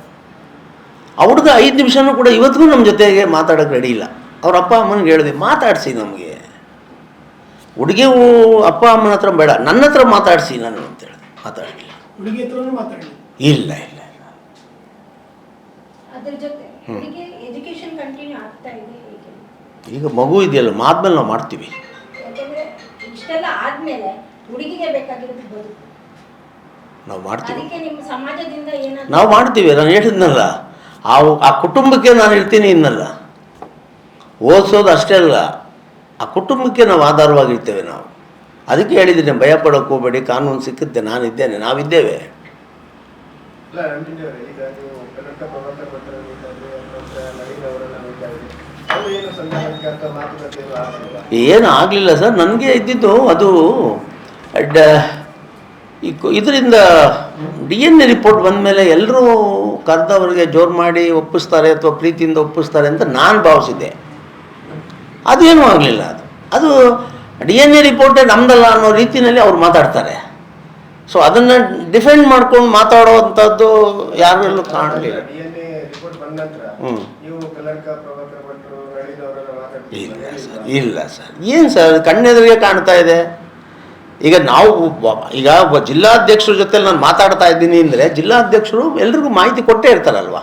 ಆ ಹುಡುಗ ಐದು ನಿಮಿಷನೂ ಕೂಡ ಇವತ್ತಿಗೂ ನಮ್ಮ ಜೊತೆಗೆ ಮಾತಾಡೋಕ್ಕೆ ರೆಡಿ ಇಲ್ಲ. ಅವ್ರ ಅಪ್ಪ ಅಮ್ಮನಿಗೆ ಹೇಳಿದೆ ಮಾತಾಡಿಸಿ ನಮಗೆ. ಹುಡುಗಿ ಅಪ್ಪ ಅಮ್ಮನ ಹತ್ರ ಬೇಡ ನನ್ನ ಹತ್ರ ಮಾತಾಡಿಸಿ ನಾನು ಅಂತ ಹೇಳಿದೆ ಮಾತಾಡಲಿಲ್ಲ. ಇಲ್ಲ ಇಲ್ಲ. ಅದ್ರ ಜೊತೆ ಹುಡುಗಿ ಎಜುಕೇಶನ್ ಕಂಟಿನ್ಯೂ ಆಗ್ತಾ ಇದೆ ಹೇಗೆ? ಈಗ ಮಗು ಇದೆಯಲ್ಲ ಆದ್ಮೇಲೆ ನಾವು ಮಾಡ್ತೀವಿ. ಯಾಕೆಂದ್ರೆ ಇಷ್ಟೆಲ್ಲ ಆದ್ಮೇಲೆ ಹುಡುಗಿಗೆ ಬೇಕಾಗಿರೋದು ಬದುಕು. ನಾವು ಮಾಡ್ತೀವಿ. ಅದಕ್ಕೆ ನಿಮ್ಮ ಸಮಾಜದಿಂದ ಏನಾದ್ರು ನಾವು ಮಾಡ್ತೀವಿ ನಾನು ಹೇಳಿದ್ನಲ್ಲ ಆ ಆ ಕುಟುಂಬಕ್ಕೆ ನಾನು ಇರ್ತೀನಿ ಇನ್ನಲ್ಲ. ಓದಿಸೋದು ಅಷ್ಟೇ ಅಲ್ಲ ಆ ಕುಟುಂಬಕ್ಕೆ ನಾವು ಆಧಾರವಾಗಿರ್ತೇವೆ ನಾವು. ಅದಕ್ಕೆ ಹೇಳಿದ್ದೀನಿ ಭಯ ಪಡೋಕೆ ಹೋಗಬೇಡಿ ಕಾನೂನು ಸಿಕ್ಕುತ್ತೆ ನಾನಿದ್ದೇನೆ ನಾವಿದ್ದೇವೆ ಇಲ್ಲ ರಂಜಿನಿ ಅವರೇ ಈಗ ನೀವು ಕನ್ನಡ ಪ್ರಬಂಧ ಪತ್ರಗಳಿದ್ದಾದ್ರೆ ನಂತರ ನವೀನ್ ಅವರೆಲ್ಲ ಬೇಕಾಗಿದೆ ಅದು ಏನು ಆಗಲಿಲ್ಲ ಸರ್ ನನಗೆ ಇದ್ದಿದ್ದು ಅದು ಇದರಿಂದ ಡಿ ಎನ್ ಎ ರಿಪೋರ್ಟ್ ಬಂದಮೇಲೆ ಎಲ್ಲರೂ ಕರೆದವರಿಗೆ ಜೋರು ಮಾಡಿ ಒಪ್ಪಿಸ್ತಾರೆ ಅಥವಾ ಪ್ರೀತಿಯಿಂದ ಒಪ್ಪಿಸ್ತಾರೆ ಅಂತ ನಾನು ಭಾವಿಸಿದ್ದೆ. ಅದೇನೂ ಆಗಲಿಲ್ಲ ಅದು. ಅದು ಡಿ ಎನ್ ಎ ರಿಪೋರ್ಟೇ ನಮ್ದಲ್ಲ ಅನ್ನೋ ರೀತಿಯಲ್ಲಿ ಅವ್ರು ಮಾತಾಡ್ತಾರೆ. ಸೊ ಅದನ್ನು ಡಿಫೆಂಡ್ ಮಾಡ್ಕೊಂಡು ಮಾತಾಡೋವಂಥದ್ದು ಎಲ್ಲೂ ಕಾಣಲಿಲ್ಲ. ಡಿ ಇಲ್ಲ ಸರ್. ಇಲ್ಲ ಸರ್ ಏನು ಸರ್ ಕಣ್ಣೆದುರಿಗೆ ಕಾಣ್ತಾ ಇದೆ? ಈಗ ನಾವು ಈಗ ಒಬ್ಬ ಜಿಲ್ಲಾಧ್ಯಕ್ಷರ ಜೊತೆ ನಾನು ಮಾತಾಡ್ತಾ ಇದ್ದೀನಿ ಅಂದರೆ ಜಿಲ್ಲಾಧ್ಯಕ್ಷರು ಎಲ್ರಿಗೂ ಮಾಹಿತಿ ಕೊಟ್ಟೇ ಇರ್ತಾರಲ್ವ?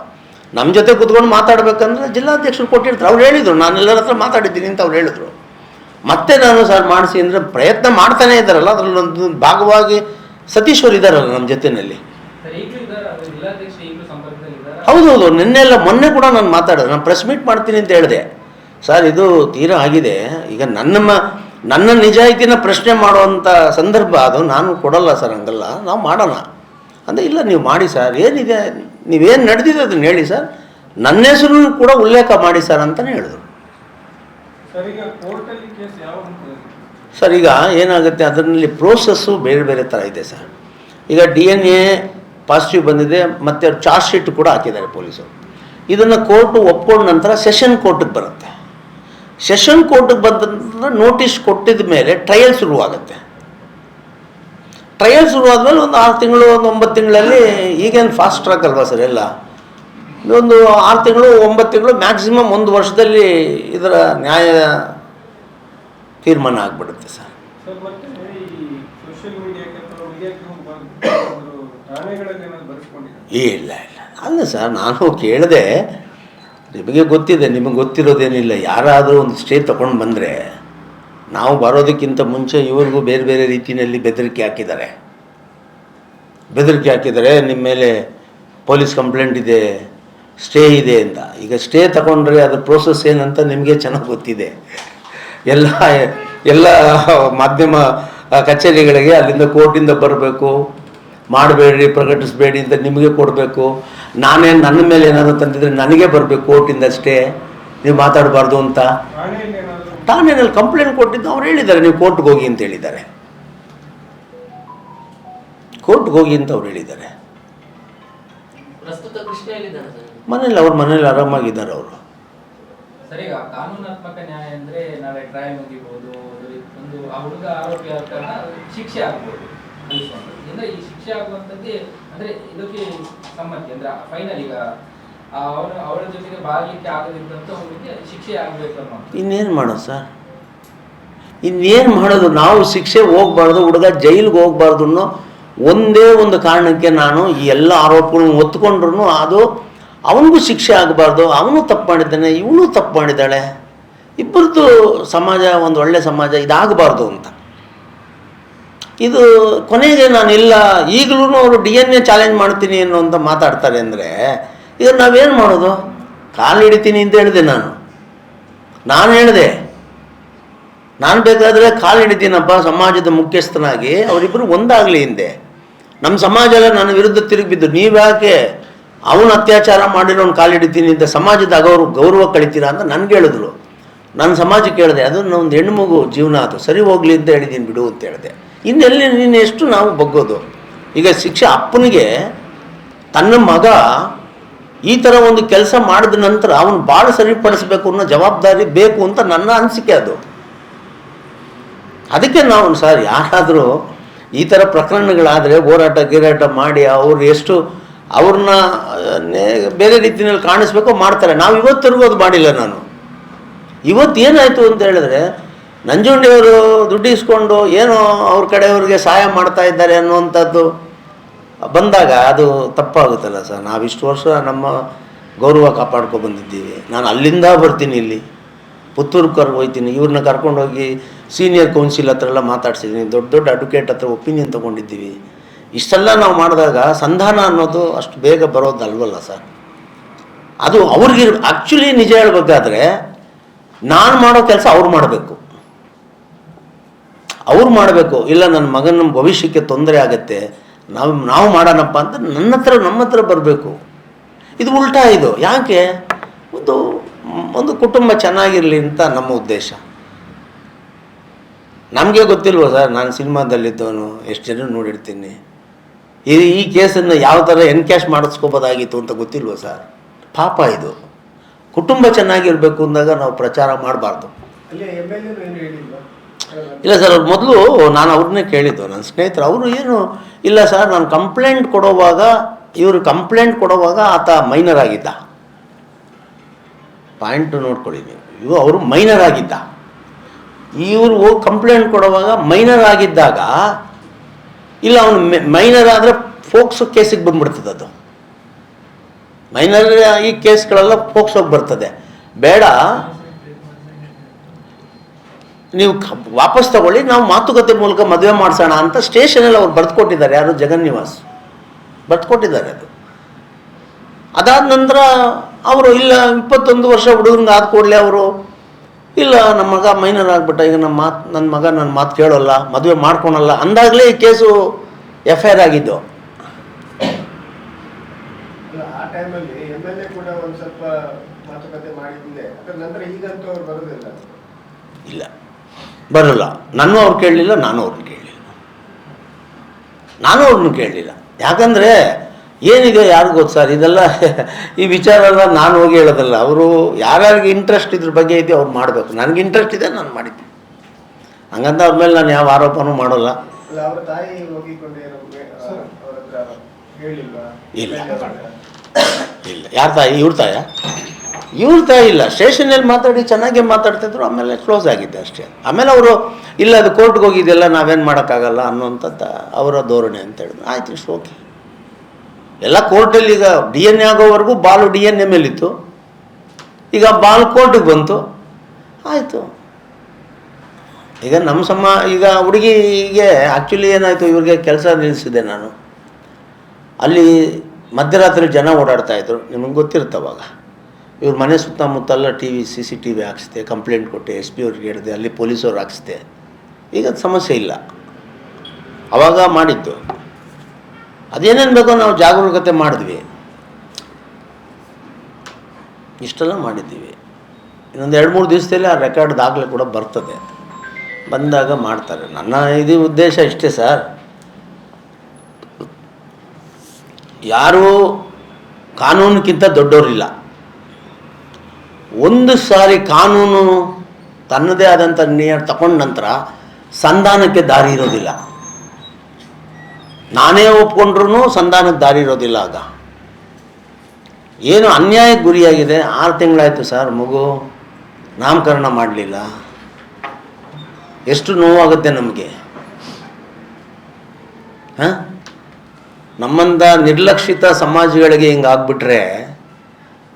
ನಮ್ಮ ಜೊತೆ ಕುತ್ಕೊಂಡು ಮಾತಾಡ್ಬೇಕಂದ್ರೆ ಜಿಲ್ಲಾಧ್ಯಕ್ಷರು ಕೊಟ್ಟಿರ್ತಾರೆ ಅವ್ರು ಹೇಳಿದರು, ನಾನು ಎಲ್ಲರ ಹತ್ರ ಮಾತಾಡಿದ್ದೀನಿ ಅಂತ ಅವ್ರು ಹೇಳಿದರು. ಮತ್ತೆ ನಾನು ಸರ್ ಮಾಡಿಸಿ ಅಂದರೆ ಪ್ರಯತ್ನ ಮಾಡ್ತಾನೇ ಇದ್ದಾರಲ್ಲ, ಅದರಲ್ಲೊಂದು ಭಾಗವಾಗಿ ಸತೀಶ್ ಅವರು ಇದ್ದಾರಲ್ಲ ನಮ್ಮ ಜೊತೆಯಲ್ಲಿ ಹೌದೌದು ನಿನ್ನೆಲ್ಲ ಮೊನ್ನೆ ಕೂಡ ನಾನು ಮಾತಾಡಿದೆ. ನಾನು ಪ್ರೆಸ್ ಮೀಟ್ ಮಾಡ್ತೀನಿ ಅಂತ ಹೇಳಿದೆ. ಸರ್ ಇದು ತೀರಾ ಆಗಿದೆ. ಈಗ ನನ್ನ ಮ ನನ್ನ ನಿಜಾಯಿತಿನ ಪ್ರಶ್ನೆ ಮಾಡುವಂಥ ಸಂದರ್ಭ ಅದು. ನಾನು ಕೊಡಲ್ಲ ಸರ್ ಹಂಗಲ್ಲ. ನಾವು ಮಾಡೋಣ. ಅಂದರೆ ಇಲ್ಲ ನೀವು ಮಾಡಿ ಸರ್. ಏನಿದೆ? ನೀವೇನು ನಡೆದಿದೆ ಅದನ್ನು ಹೇಳಿ ಸರ್. ನನ್ನ ಹೆಸರು ಕೂಡ ಉಲ್ಲೇಖ ಮಾಡಿ ಸರ್ ಅಂತಲೇ ಹೇಳಿದ್ರು. ಸರ್ ಈಗ ಏನಾಗುತ್ತೆ? ಅದರಲ್ಲಿ ಪ್ರೋಸೆಸ್ಸು ಬೇರೆ ಬೇರೆ ಥರ ಇದೆ ಸರ್. ಈಗ ಡಿ ಎನ್ ಎ ಪಾಸಿಟಿವ್ ಬಂದಿದೆ ಮತ್ತು ಚಾರ್ಜ್ ಶೀಟ್ ಕೂಡ ಹಾಕಿದ್ದಾರೆ ಪೊಲೀಸರು. ಇದನ್ನು ಕೋರ್ಟು ಒಪ್ಕೊಂಡ ನಂತರ ಸೆಷನ್ ಕೋರ್ಟಿಗೆ ಬರುತ್ತೆ. ಸೆಷನ್ ಕೋರ್ಟಿಗೆ ಬಂದ ನೋಟಿಸ್ ಕೊಟ್ಟಿದ ಮೇಲೆ ಟ್ರಯಲ್ ಶುರುವಾಗುತ್ತೆ. ಟ್ರಯಲ್ ಶುರುವಾದ್ಮೇಲೆ ಒಂದು ಆರು ತಿಂಗಳು ಒಂದು ಒಂಬತ್ತು ತಿಂಗಳಲ್ಲಿ ಈಗೇನು ಫಾಸ್ಟ್ ಟ್ರ್ಯಾಕ್ ಅಲ್ವಾ ಸರ್ ಎಲ್ಲ? ಒಂದು ಆರು ತಿಂಗಳು ಒಂಬತ್ತು ತಿಂಗಳು ಮ್ಯಾಕ್ಸಿಮಮ್ ಒಂದು ವರ್ಷದಲ್ಲಿ ಇದರ ನ್ಯಾಯ ತೀರ್ಮಾನ ಆಗಿಬಿಡುತ್ತೆ ಸರ್. ಇಲ್ಲ ಇಲ್ಲ. ಅಲ್ಲ ಸರ್ ನಾನು ಕೇಳಿದೆ. ನಿಮಗೆ ಗೊತ್ತಿದೆ, ನಿಮಗೆ ಗೊತ್ತಿರೋದೇನಿಲ್ಲ. ಯಾರಾದರೂ ಒಂದು ಸ್ಟೇ ತೊಗೊಂಡು ಬಂದರೆ ನಾವು ಬರೋದಕ್ಕಿಂತ ಮುಂಚೆ ಇವ್ರಿಗೂ ಬೇರೆ ಬೇರೆ ರೀತಿಯಲ್ಲಿ ಬೆದರಿಕೆ ಹಾಕಿದ್ದಾರೆ. ಬೆದರಿಕೆ ಹಾಕಿದ್ದಾರೆ ನಿಮ್ಮ ಮೇಲೆ ಪೊಲೀಸ್ ಕಂಪ್ಲೇಂಟ್ ಇದೆ, ಸ್ಟೇ ಇದೆ ಅಂತ. ಈಗ ಸ್ಟೇ ತಗೊಂಡ್ರೆ ಅದರ ಪ್ರೋಸೆಸ್ ಏನಂತ ನಿಮಗೆ ಚೆನ್ನಾಗಿ ಗೊತ್ತಿದೆ. ಎಲ್ಲ ಎಲ್ಲ ಮಾಧ್ಯಮ ಕಚೇರಿಗಳಿಗೆ ಅಲ್ಲಿಂದ ಕೋರ್ಟಿಂದ ಬರಬೇಕು. ಮಾಡಬೇಡ್ರಿ ಪ್ರಕಟಿಸಬೇಡಿ ಅಂತ ನಿಮಗೆ ಕೊಡಬೇಕು. ನಾನೇ ನನ್ನ ಮೇಲೆ ಏನಾದರೂ ತಂದಿದ್ರೆ ನನಗೆ ಬರಬೇಕು ಕೋರ್ಟಿಂದ ಅಷ್ಟೇ ನೀವು ಮಾತಾಡಬಾರ್ದು ಅಂತ. ಠಾಣೆಯಲ್ಲಿ ಕಂಪ್ಲೇಂಟ್ ಕೊಟ್ಟಿದ್ದು ಅವ್ರು ಹೇಳಿದ್ದಾರೆ ನೀವು ಕೋರ್ಟ್ಗೆ ಹೋಗಿ ಅಂತ ಹೇಳಿದ್ದಾರೆ. ಕೋರ್ಟ್ಗೆ ಹೋಗಿ ಅಂತ ಅವ್ರು ಹೇಳಿದ್ದಾರೆ. ಮನೇಲಿ ಅವ್ರ ಮನೇಲಿ ಆರಾಮಾಗಿದ್ದಾರೆ ಅವರು. ನ್ಯಾಯ ಅನಿಸುವಂಥದ್ದು ಅಂದ್ರೆ ಈ ಶಿಕ್ಷೆ ಆಗುವಂಥದ್ದೇ ಅಂದ್ರೆ ಇದಕ್ಕೆ ಸಮ್ಮತಿ ಅಂದ್ರೆ ಫೈನಲ್ ಈಗ ಅವನು ಅವಳ ಜೊತೆಗೆ ಬಾಳ್ಲಿಕ್ಕೆ ಆಗದಿದ್ದಂತ ಅವನಿಗೆ ಶಿಕ್ಷೆ ಆಗಬೇಕು ಅನ್ನೋ ಇನ್ನೇನು ಮಾಡೋ ಸರ್? ಇನ್ನೇನು ಮಾಡೋದು? ನಾವು ಶಿಕ್ಷೆ ಹೋಗ್ಬಾರ್ದು, ಹುಡುಗ ಜೈಲಿಗೆ ಹೋಗ್ಬಾರ್ದು ಅನ್ನೋ ಒಂದೇ ಒಂದು ಕಾರಣಕ್ಕೆ ನಾನು ಈ ಎಲ್ಲ ಆರೋಪಗಳನ್ನು ಒತ್ಕೊಂಡ್ರು ಅದು ಅವನಿಗೂ ಶಿಕ್ಷೆ ಆಗಬಾರ್ದು, ಅವನು ತಪ್ಪು ಮಾಡಿದ್ದಾನೆ, ಇವನು ತಪ್ಪು ಮಾಡಿದ್ದಾಳೆ. ಇಬ್ಬರದ್ದು ಸಮಾಜ, ಒಂದು ಒಳ್ಳೆ ಸಮಾಜ ಇದಾಗಬಾರ್ದು ಅಂತ. ಇದು ಕೊನೆಗೆ ನಾನಿಲ್ಲ ಈಗಲೂ ಅವರು ಡಿ ಎನ್ ಎ ಚಾಲೆಂಜ್ ಮಾಡ್ತೀನಿ ಅನ್ನೋ ಅಂತ ಮಾತಾಡ್ತಾರೆ ಅಂದರೆ ಇದನ್ನು ನಾವೇನು ಮಾಡೋದು? ಕಾಲು ಹಿಡಿತೀನಿ ಅಂತ ಹೇಳಿದೆ ನಾನು. ನಾನು ಹೇಳಿದೆ, ನಾನು ಬೇಕಾದರೆ ಕಾಲು ಹಿಡಿತೀನಪ್ಪ, ಸಮಾಜದ ಮುಖ್ಯಸ್ಥನಾಗಿ ಅವರಿಬ್ಬರು ಒಂದಾಗಲಿ ಹಿಂದೆ. ನಮ್ಮ ಸಮಾಜ ಎಲ್ಲ ನನ್ನ ವಿರುದ್ಧ ತಿರುಗಿಬಿದ್ದು ನೀವ್ಯಾಕೆ ಅವನು ಅತ್ಯಾಚಾರ ಮಾಡಿರೋನು ಕಾಲು ಹಿಡಿತೀನಿ ಅಂತ ಸಮಾಜದ ಅಗೌರವ, ಗೌರವ ಕಳಿತೀರಾ ಅಂತ ನನಗೆ ಹೇಳಿದ್ರು. ನನ್ನ ಸಮಾಜಕ್ಕೆ ಹೇಳಿದೆ ಅದು ಒಂದು ಹೆಣ್ಣು ಮಗು ಜೀವನ ಅದು ಸರಿ ಹೋಗ್ಲಿ ಅಂತ ಹೇಳಿದ್ದೀನಿ ಬಿಡು ಅಂತ ಹೇಳಿದೆ. ಇನ್ನೆಲ್ಲಿ ನೀನು ಎಷ್ಟು ನಾವು ಬಗ್ಗೋದು? ಈಗ ಶಿಕ್ಷೆ ಅಪ್ಪನಿಗೆ, ತನ್ನ ಮಗ ಈ ಥರ ಒಂದು ಕೆಲಸ ಮಾಡಿದ ನಂತರ ಅವನು ಭಾಳ ಸರಿಪಡಿಸಬೇಕು ಅನ್ನೋ ಜವಾಬ್ದಾರಿ ಬೇಕು ಅಂತ ನನ್ನ ಅನಿಸಿಕೆ ಅದು. ಅದಕ್ಕೆ ನಾವು ಸರ್ ಯಾರಾದರೂ ಈ ಥರ ಪ್ರಕರಣಗಳಾದರೆ ಹೋರಾಟ ಗೀರಾಟ ಮಾಡಿ ಅವ್ರು ಎಷ್ಟು ಅವ್ರನ್ನ ಬೇರೆ ರೀತಿಯಲ್ಲಿ ಕಾಣಿಸ್ಬೇಕೋ ಮಾಡ್ತಾರೆ. ನಾವು ಇವತ್ತು ಅದು ಮಾಡಿಲ್ಲ ನಾನು. ಇವತ್ತು ಏನಾಯಿತು ಅಂತ ಹೇಳಿದ್ರೆ ನಂಜುಂಡಿಯವರು ದುಡ್ಡು ಇಸ್ಕೊಂಡು ಏನೋ ಅವ್ರ ಕಡೆಯವ್ರಿಗೆ ಸಹಾಯ ಮಾಡ್ತಾ ಇದ್ದಾರೆ ಅನ್ನುವಂಥದ್ದು ಬಂದಾಗ ಅದು ತಪ್ಪಾಗುತ್ತಲ್ಲ ಸರ್. ನಾವಿಷ್ಟು ವರ್ಷ ನಮ್ಮ ಗೌರವ ಕಾಪಾಡ್ಕೊ ಬಂದಿದ್ದೀವಿ. ನಾನು ಅಲ್ಲಿಂದ ಬರ್ತೀನಿ ಇಲ್ಲಿ. ಪುತ್ತೂರು ಕರ್ ಹೋಗ್ತೀನಿ. ಇವ್ರನ್ನ ಕರ್ಕೊಂಡೋಗಿ ಸೀನಿಯರ್ ಕೌನ್ಸಿಲ್ ಹತ್ರ ಎಲ್ಲ ಮಾತಾಡ್ಸಿದ್ದೀನಿ. ದೊಡ್ಡ ದೊಡ್ಡ ಅಡ್ವೊಕೇಟ್ ಹತ್ರ ಒಪಿನಿಯನ್ ತೊಗೊಂಡಿದ್ದೀವಿ. ಇಷ್ಟೆಲ್ಲ ನಾವು ಮಾಡಿದಾಗ ಸಂಧಾನ ಅನ್ನೋದು ಅಷ್ಟು ಬೇಗ ಬರೋದಲ್ವಲ್ಲ ಸರ್. ಅದು ಅವ್ರಿಗೆ ಆ್ಯಕ್ಚುಲಿ ನಿಜ ಹೇಳ್ಬೇಕಾದ್ರೆ, ನಾನು ಮಾಡೋ ಕೆಲಸ ಅವ್ರು ಮಾಡಬೇಕು. ಅವ್ರು ಮಾಡಬೇಕು, ಇಲ್ಲ ನನ್ನ ಮಗನ ಭವಿಷ್ಯಕ್ಕೆ ತೊಂದರೆ ಆಗುತ್ತೆ, ನಾವು ನಾವು ಮಾಡೋಣಪ್ಪ ಅಂತ ನನ್ನ ಹತ್ರ, ನಮ್ಮ ಹತ್ರ ಬರಬೇಕು. ಇದು ಉಲ್ಟಾ ಇದು. ಯಾಕೆ? ಒಂದು ಒಂದು ಕುಟುಂಬ ಚೆನ್ನಾಗಿರಲಿ ಅಂತ ನಮ್ಮ ಉದ್ದೇಶ. ನಮಗೆ ಗೊತ್ತಿಲ್ವ ಸರ್, ನಾನು ಸಿನಿಮಾದಲ್ಲಿದ್ದವನು, ಎಷ್ಟು ಜನ ನೋಡಿರ್ತೀನಿ. ಈ ಈ ಕೇಸನ್ನು ಯಾವ ಥರ ಎನ್ಕ್ಯಾಶ್ ಮಾಡಿಸ್ಕೋಬೋದಾಗಿತ್ತು ಅಂತ ಗೊತ್ತಿಲ್ವ ಸರ್? ಪಾಪ ಇದು. ಕುಟುಂಬ ಚೆನ್ನಾಗಿರಬೇಕು ಅಂದಾಗ ನಾವು ಪ್ರಚಾರ ಮಾಡಬಾರ್ದು. ಇಲ್ಲ ಸರ್, ಅವ್ರು ಮೊದಲು ನಾನು ಅವ್ರನ್ನೇ ಕೇಳಿದ್ದು. ನನ್ನ ಸ್ನೇಹಿತರು, ಅವರು ಏನು, ಇಲ್ಲ ಸರ್, ನಾನು ಕಂಪ್ಲೇಂಟ್ ಕೊಡೋವಾಗ, ಇವರು ಕಂಪ್ಲೇಂಟ್ ಕೊಡೋವಾಗ ಆತ ಮೈನರ್ ಆಗಿದ್ದ. ಪಾಯಿಂಟ್ ನೋಡ್ಕೊಳ್ಳಿ ನೀವು. ಇವು ಅವರು ಮೈನರ್ ಆಗಿದ್ದ. ಇವರು ಕಂಪ್ಲೇಂಟ್ ಕೊಡುವಾಗ ಮೈನರ್ ಆಗಿದ್ದಾಗ, ಇಲ್ಲ ಅವನು ಮೈನರ್ ಆದರೆ ಫೋಕ್ಸೋ ಕೇಸಿಗೆ ಬಂದ್ಬಿಡ್ತದೆ ಅದು. ಮೈನರ್ ಈ ಕೇಸ್ಗಳೆಲ್ಲ ಫೋಕ್ಸೋಗೆ ಬರ್ತದೆ. ಬೇಡ. ನೀವು ವಾಪಸ್ ತಗೊಳ್ಳಿ ನಾವು ಮಾತುಕತೆ ಮೂಲಕ ಮದುವೆ ಮಾಡಿಸೋಣ ಅಂತ ಸ್ಟೇಷನಲ್ಲಿ ಅವ್ರು ಬರೆದುಕೊಟ್ಟಿದ್ದಾರೆ. ಯಾರು? ಜಗನ್ನಿವಾಸ್. ಬರೆದುಕೊಟ್ಟಿದ್ದಾರೆ ಅದು. ಅದಾದ ನಂತರ ಅವರು ಇಲ್ಲ ಇಪ್ಪತ್ತೊಂದು ವರ್ಷ ಹುಡುಗನಿಗೆ ಆದ ಕೂಡಲೇ ಅವರು ಇಲ್ಲ ನಮ್ಮ ಮಗ ಮೈನರ್ ಆಗಿಬಿಟ್ಟ ಈಗ ನಮ್ಮ ಮಾತು ನನ್ನ ಮಗ ನನ್ನ ಮಾತು ಕೇಳೋಲ್ಲ ಮದುವೆ ಮಾಡ್ಕೊಳಲ್ಲ. ಅಂದಾಗಲೇ ಈ ಕೇಸು ಎಫ್ ಐ ಆರ್ ಆಗಿದ್ದು ಇಲ್ಲ. ಬರಲ್ಲ. ನಾನು ಅವ್ರು ಕೇಳಲಿಲ್ಲ ನಾನು ಅವ್ರನ್ನ ಕೇಳಲಿಲ್ಲ. ನಾನು ಅವ್ರನ್ನ ಕೇಳಲಿಲ್ಲ. ಯಾಕಂದರೆ ಏನಿದೆ ಯಾರು ಗೊತ್ತು ಸರ್? ಇದೆಲ್ಲ [LAUGHS] ಈ ವಿಚಾರ ಎಲ್ಲ ನಾನು ಹೋಗಿ ಹೇಳೋದಲ್ಲ. ಅವರು ಯಾರ್ಯಾರಿಗೆ ಇಂಟ್ರೆಸ್ಟ್ ಇದ್ರ ಬಗ್ಗೆ ಇದೆ ಅವ್ರು ಮಾಡಬೇಕು. ನನಗೆ ಇಂಟ್ರೆಸ್ಟ್ ಇದೆ ನಾನು ಮಾಡಿದ್ದೆ. ಹಂಗಂತ ಅವ್ರ ಮೇಲೆ ನಾನು ಯಾವ ಆರೋಪನೂ ಮಾಡೋಲ್ಲ. ಇಲ್ಲ. ಇಲ್ಲ. ಯಾರ ತಾಯಿ? ಇವ್ರ ತಾಯ? ಇವ್ರ ತಾಯಿ ಇಲ್ಲ. ಸ್ಟೇಷನಲ್ಲಿ ಮಾತಾಡಿ, ಚೆನ್ನಾಗಿ ಮಾತಾಡ್ತಿದ್ರು ಆಮೇಲೆ ಕ್ಲೋಸ್ ಆಗಿದ್ದೆ ಅಷ್ಟೇ. ಆಮೇಲೆ ಅವರು, ಇಲ್ಲ, ಅದು ಕೋರ್ಟ್ಗೆ ಹೋಗಿದ್ದೆಲ್ಲ ನಾವೇನು ಮಾಡೋಕ್ಕಾಗಲ್ಲ ಅನ್ನೋಂಥದ್ದು ಅವರ ಧೋರಣೆ ಅಂತ ಹೇಳಿದ್ರು. ಆಯ್ತು, ಇಷ್ಟು ಓಕೆ ಎಲ್ಲ ಕೋರ್ಟಲ್ಲಿ ಈಗ ಡಿ ಎನ್ ಎ ಆಗೋವರೆಗೂ ಬಾಲು ಡಿ ಎನ್ ಎ ಮೇಲಿತ್ತು. ಈಗ ಬಾಲ್ ಕೋರ್ಟಿಗೆ ಬಂತು. ಆಯಿತು. ಈಗ ನಮ್ಮ ಸಮ, ಈಗ ಹುಡುಗಿಗೆ ಆ್ಯಕ್ಚುಲಿ ಏನಾಯಿತು? ಇವ್ರಿಗೆ ಕೆಲಸ ನಿಲ್ಲಿಸಿದೆ ನಾನು. ಅಲ್ಲಿ ಮಧ್ಯರಾತ್ರಿ ಜನ ಓಡಾಡ್ತಾ ಇದ್ರು. ನಿಮಗೆ ಗೊತ್ತಿರುತ್ತವಾಗ ಇವ್ರ ಮನೆ ಸುತ್ತಮುತ್ತೆಲ್ಲ T V, C C T V ಹಾಕ್ಸ್ದೆ, complaint ಕೊಟ್ಟೆ, ಎಸ್ ಪಿ ಅವ್ರಿಗೆ ಹೇಳಿದೆ, ಅಲ್ಲಿ ಪೊಲೀಸವ್ರು ಹಾಕ್ಸ್ದೆ. ಈಗ ಸಮಸ್ಯೆ ಇಲ್ಲ. ಅವಾಗ ಮಾಡಿದ್ದು. ಅದೇನೇನು ಬೇಕೋ ನಾವು ಜಾಗರೂಕತೆ ಮಾಡಿದ್ವಿ. ಇಷ್ಟೆಲ್ಲ ಮಾಡಿದ್ದೀವಿ. ಇನ್ನೊಂದು ಎರಡು ಮೂರು ದಿವಸದಲ್ಲಿ ಆ ರೆಕಾರ್ಡ್ ದಾಖಲೆ ಕೂಡ ಬರ್ತದೆ. ಬಂದಾಗ ಮಾಡ್ತಾರೆ. ನನ್ನ ಇದು ಉದ್ದೇಶ ಇಷ್ಟೇ ಸರ್. ಯಾರೂ ಕಾನೂನಿಗಿಂತ ದೊಡ್ಡವರಿಲ್ಲ ಒಂದು ಸಾರಿ ಕಾನೂನು ತನ್ನದೇ ಆದಂಥ ನಿಯರ್ ತಗೊಂಡ ನಂತರ ಸಂಧಾನಕ್ಕೆ ದಾರಿ ಇರೋದಿಲ್ಲ. ನಾನೇ ಒಪ್ಕೊಂಡ್ರೂ ಸಂಧಾನಕ್ಕೆ ದಾರಿ ಇರೋದಿಲ್ಲ ಆಗ. ಏನು ಅನ್ಯಾಯಕ್ಕೆ ಗುರಿಯಾಗಿದೆ? ಆರು ತಿಂಗಳಾಯಿತು ಸರ್, ಮಗು ನಾಮಕರಣ ಮಾಡಲಿಲ್ಲ. ಎಷ್ಟು ನೋವಾಗುತ್ತೆ ನಮಗೆ. ಹಾಂ? ನಮ್ಮಂಥ ನಿರ್ಲಕ್ಷಿತ ಸಮಾಜಗಳಿಗೆ ಹಿಂಗೆ ಆಗ್ಬಿಟ್ರೆ,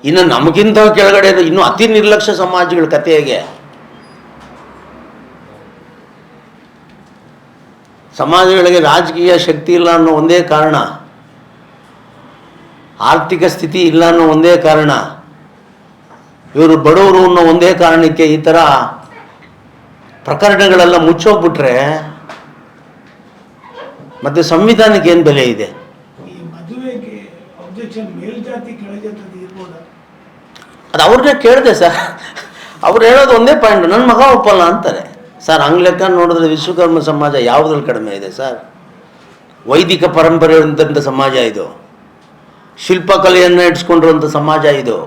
ಇನ್ನು ನಮಗಿಂತ ಕೆಳಗಡೆ ಇನ್ನೂ ಅತಿ ನಿರ್ಲಕ್ಷ್ಯ ಸಮಾಜಗಳ ಕತೆ ಹೇಗೆ? ಸಮಾಜಗಳಿಗೆ ರಾಜಕೀಯ ಶಕ್ತಿ ಇಲ್ಲ ಅನ್ನೋ ಒಂದೇ ಕಾರಣ, ಆರ್ಥಿಕ ಸ್ಥಿತಿ ಇಲ್ಲ ಅನ್ನೋ ಒಂದೇ ಕಾರಣ, ಇವರು ಬಡವರು ಅನ್ನೋ ಒಂದೇ ಕಾರಣಕ್ಕೆ ಈ ಥರ ಪ್ರಕರಣಗಳೆಲ್ಲ ಮುಚ್ಚೋಗ್ಬಿಟ್ರೆ ಮತ್ತು ಸಂವಿಧಾನಕ್ಕೆ ಏನು ಬೆಲೆ ಇದೆ? ಅದು ಅವ್ರನ್ನೇ ಕೇಳಿದೆ ಸರ್. ಅವ್ರು ಹೇಳೋದು ಒಂದೇ ಪಾಯಿಂಟ್ ನನ್ನ ಮಗ ಒಪ್ಪಲ್ಲ ಅಂತಾರೆ. ಸರ್ ಹಂಗ್ ಲೆಕ್ಕ ನೋಡಿದ್ರೆ ವಿಶ್ವಕರ್ಮ ಸಮಾಜ ಯಾವುದ್ರಲ್ಲಿ ಕಡಿಮೆ ಇದೆ ಸರ್? ವೈದಿಕ ಪರಂಪರೆ ಇದ್ದಂಥ ಸಮಾಜ ಇದು. ಶಿಲ್ಪಕಲೆಯನ್ನು ಇಟ್ಸ್ಕೊಂಡಿರುವಂಥ ಸಮಾಜ ಇದು.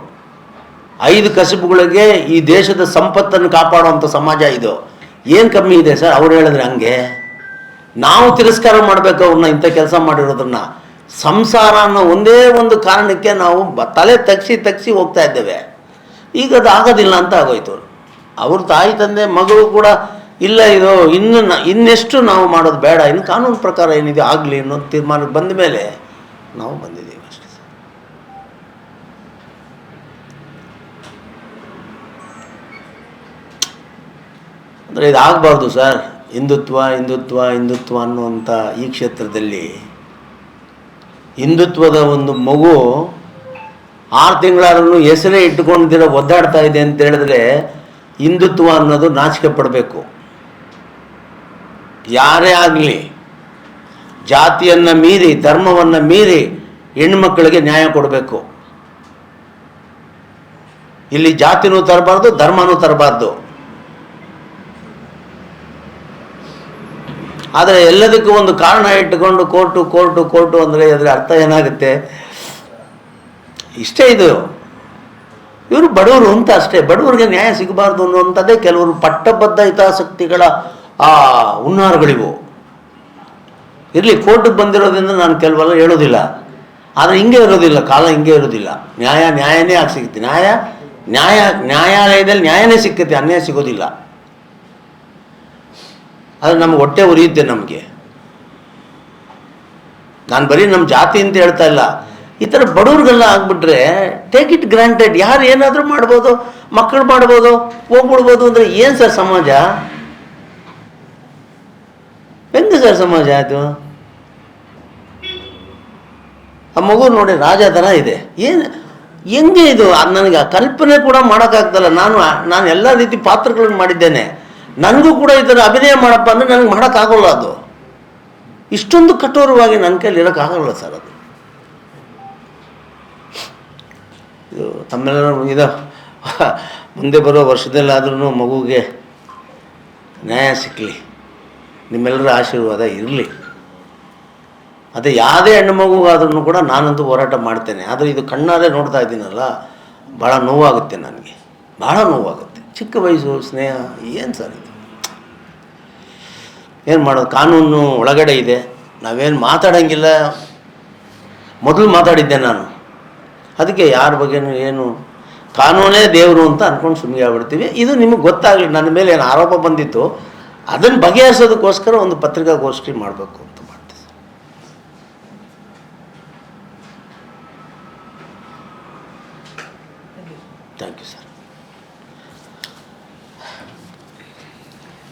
ಐದು ಕಸಬುಗಳಿಗೆ ಈ ದೇಶದ ಸಂಪತ್ತನ್ನು ಕಾಪಾಡುವಂಥ ಸಮಾಜ ಇದು. ಏನು ಕಮ್ಮಿ ಇದೆ ಸರ್? ಅವ್ರು ಹೇಳಿದ್ರೆ ಹಂಗೆ. ನಾವು ತಿರಸ್ಕಾರ ಮಾಡಬೇಕು ಅವ್ರನ್ನ ಇಂಥ ಕೆಲಸ ಮಾಡಿರೋದನ್ನ ಸಂಸಾರ ಅನ್ನೋ ಒಂದೇ ಒಂದು ಕಾರಣಕ್ಕೆ ನಾವು ತಲೆ ತಗ್ಸಿ ತಗ್ಸಿ ಹೋಗ್ತಾ ಇದ್ದೇವೆ. ಈಗ ಅದು ಆಗೋದಿಲ್ಲ ಅಂತ ಆಗೋಯ್ತು. ಅವ್ರ ತಾಯಿ ತಂದೆ ಮಗಳು ಕೂಡ ಇಲ್ಲ, ಇದು ಇನ್ನು ಇನ್ನೆಷ್ಟು ನಾವು ಮಾಡೋದು ಬೇಡ, ಇನ್ನು ಕಾನೂನು ಪ್ರಕಾರ ಏನಿದೆ, ಆಗಲಿ ಅನ್ನೋ ತೀರ್ಮಾನಕ್ಕೆ ಬಂದ ಮೇಲೆ ನಾವು ಬಂದಿದ್ದೀವಿ ಅಷ್ಟೇ ಅಂದರೆ ಇದಾಗಬಾರ್ದು ಸರ್. ಹಿಂದುತ್ವ ಹಿಂದುತ್ವ ಹಿಂದುತ್ವ ಅನ್ನುವಂಥ ಈ ಕ್ಷೇತ್ರದಲ್ಲಿ ಹಿಂದುತ್ವದ ಒಂದು ಮಗು ಆರು ತಿಂಗಳಾದ್ರೂ ಹೆಸರೇ ಇಟ್ಟುಕೊಂಡಿರೋ ಒದ್ದಾಡ್ತಾ ಇದೆ ಅಂತ ಹೇಳಿದ್ರೆ ಹಿಂದುತ್ವ ಅನ್ನೋದು ನಾಚಿಕೆ ಪಡಬೇಕು. ಯಾರೇ ಆಗಲಿ, ಜಾತಿಯನ್ನು ಮೀರಿ, ಧರ್ಮವನ್ನು ಮೀರಿ ಹೆಣ್ಮಕ್ಳಿಗೆ ನ್ಯಾಯ ಕೊಡಬೇಕು. ಇಲ್ಲಿ ಜಾತಿನೂ ತರಬಾರ್ದು, ಧರ್ಮನೂ ತರಬಾರ್ದು. ಆದರೆ ಎಲ್ಲದಕ್ಕೂ ಒಂದು ಕಾರಣ ಇಟ್ಟುಕೊಂಡು ಕೋರ್ಟು ಕೋರ್ಟು ಕೋರ್ಟು ಅಂದರೆ ಅದರ ಅರ್ಥ ಏನಾಗುತ್ತೆ? ಇಷ್ಟೇ ಇದು. ಇವರು ಬಡವರು ಅಂತ ಅಷ್ಟೇ. ಬಡವರಿಗೆ ನ್ಯಾಯ ಸಿಗಬಾರ್ದು ಅನ್ನುವಂಥದ್ದೇ ಕೆಲವರು ಪಟ್ಟಬದ್ಧ ಹಿತಾಸಕ್ತಿಗಳ, ಆ, ಹುನ್ನಾರಗಳಿವು. ಇರಲಿ, ಕೋರ್ಟಿಗೆ ಬಂದಿರೋದ್ರಿಂದ ನಾನು ಕೆಲವೆಲ್ಲ ಹೇಳೋದಿಲ್ಲ. ಆದರೆ ಹಿಂಗೆ ಇರೋದಿಲ್ಲ, ಕಾಲ ಹಿಂಗೆ ಇರೋದಿಲ್ಲ. ನ್ಯಾಯ, ನ್ಯಾಯನೇ ಆಗಿ ಸಿಗುತ್ತೆ. ನ್ಯಾಯ ನ್ಯಾಯ, ನ್ಯಾಯಾಲಯದಲ್ಲಿ ನ್ಯಾಯನೇ ಸಿಕ್ಕುತ್ತೆ, ಅನ್ಯಾಯ ಸಿಗೋದಿಲ್ಲ. ಅದು ನಮ್ಗೆ ಹೊಟ್ಟೆ ಉರಿಯುತ್ತೆ ನಮಗೆ. ನಾನು ಬರೀ ನಮ್ಮ ಜಾತಿ ಅಂತ ಹೇಳ್ತಾ ಇಲ್ಲ. ಈ ಥರ ಬಡವ್ರಿಗೆಲ್ಲ ಆಗ್ಬಿಟ್ರೆ ಟೇಕ್ ಇಟ್ ಗ್ರಾಂಟೆಡ್ ಯಾರು ಏನಾದರೂ ಮಾಡ್ಬೋದು ಮಕ್ಕಳು ಮಾಡ್ಬೋದು, ಹೋಗ್ಬಿಡ್ಬೋದು ಅಂದರೆ ಏನು ಸರ್ ಸಮಾಜ? ಹೆಂಗೆ ಸರ್ ಸಮಾಜ ಅದು? ಆ ಮಗು ನೋಡಿ ರಾಜ ಥರ ಇದೆ. ಏನು, ಹೆಂಗೆ ಇದು? ನನಗೆ ಕಲ್ಪನೆ ಕೂಡ ಮಾಡೋಕ್ಕಾಗ್ತಲ್ಲ. ನಾನು ನಾನು ಎಲ್ಲ ರೀತಿ ಪಾತ್ರಗಳನ್ನು ಮಾಡಿದ್ದೇನೆ. ನನಗೂ ಕೂಡ ಇದರ ಅಭಿನಯ ಮಾಡಪ್ಪ ಅಂದರೆ ನನಗೆ ಮಾಡೋಕ್ಕಾಗಲ್ಲ ಅದು. ಇಷ್ಟೊಂದು ಕಠೋರವಾಗಿ ನನ್ನ ಕೈಲಿ ಇರೋಕ್ಕಾಗಲ್ಲ ಸರ್ ಅದು. ಇದು ತಮ್ಮೆಲ್ಲರೂ ಇದು ಮುಂದೆ ಬರೋ ವರ್ಷದಲ್ಲಾದ್ರೂ ಮಗುಗೆ ನ್ಯಾಯ ಸಿಕ್ಕಲಿ ನಿಮ್ಮೆಲ್ಲರ ಆಶೀರ್ವಾದ ಇರಲಿ. ಅದೇ ಯಾವುದೇ ಹೆಣ್ಣು ಮಗುಗಾದ್ರೂ ಕೂಡ ನಾನಂತೂ ಹೋರಾಟ ಮಾಡ್ತೇನೆ. ಆದರೆ ಇದು ಕಣ್ಣಾರೆ ನೋಡ್ತಾ ಇದ್ದೀನಲ್ಲ ಭಾಳ ನೋವಾಗುತ್ತೆ ನನಗೆ. ಭಾಳ ನೋವಾಗುತ್ತೆ. ಚಿಕ್ಕ ವಯಸ್ಸು, ಸ್ನೇಹ, ಏನು ಸರ್ ಏನು ಮಾಡೋದು? ಕಾನೂನು ಒಳಗಡೆ ಇದೆ. ನಾವೇನು ಮಾತಾಡೋಂಗಿಲ್ಲ. ಮೊದಲು ಮಾತಾಡಿದ್ದೆ ನಾನು. ಅದಕ್ಕೆ ಯಾರ ಬಗ್ಗೆ ಏನು ಕಾನೂನೇ ದೇವರು ಅಂತ ಅಂದ್ಕೊಂಡು ಸುಮ್ಮನೆ ಆಗ್ಬಿಡ್ತೀವಿ. ಇದು ನಿಮಗೆ ಗೊತ್ತಾಗಲಿ, ನನ್ನ ಮೇಲೆ ಏನು ಆರೋಪ ಬಂದಿತ್ತು ಅದನ್ನು ಬಗೆಹರಿಸೋದಕ್ಕೋಸ್ಕರ ಒಂದು ಪತ್ರಿಕಾಗೋಷ್ಠಿ ಮಾಡಬೇಕು.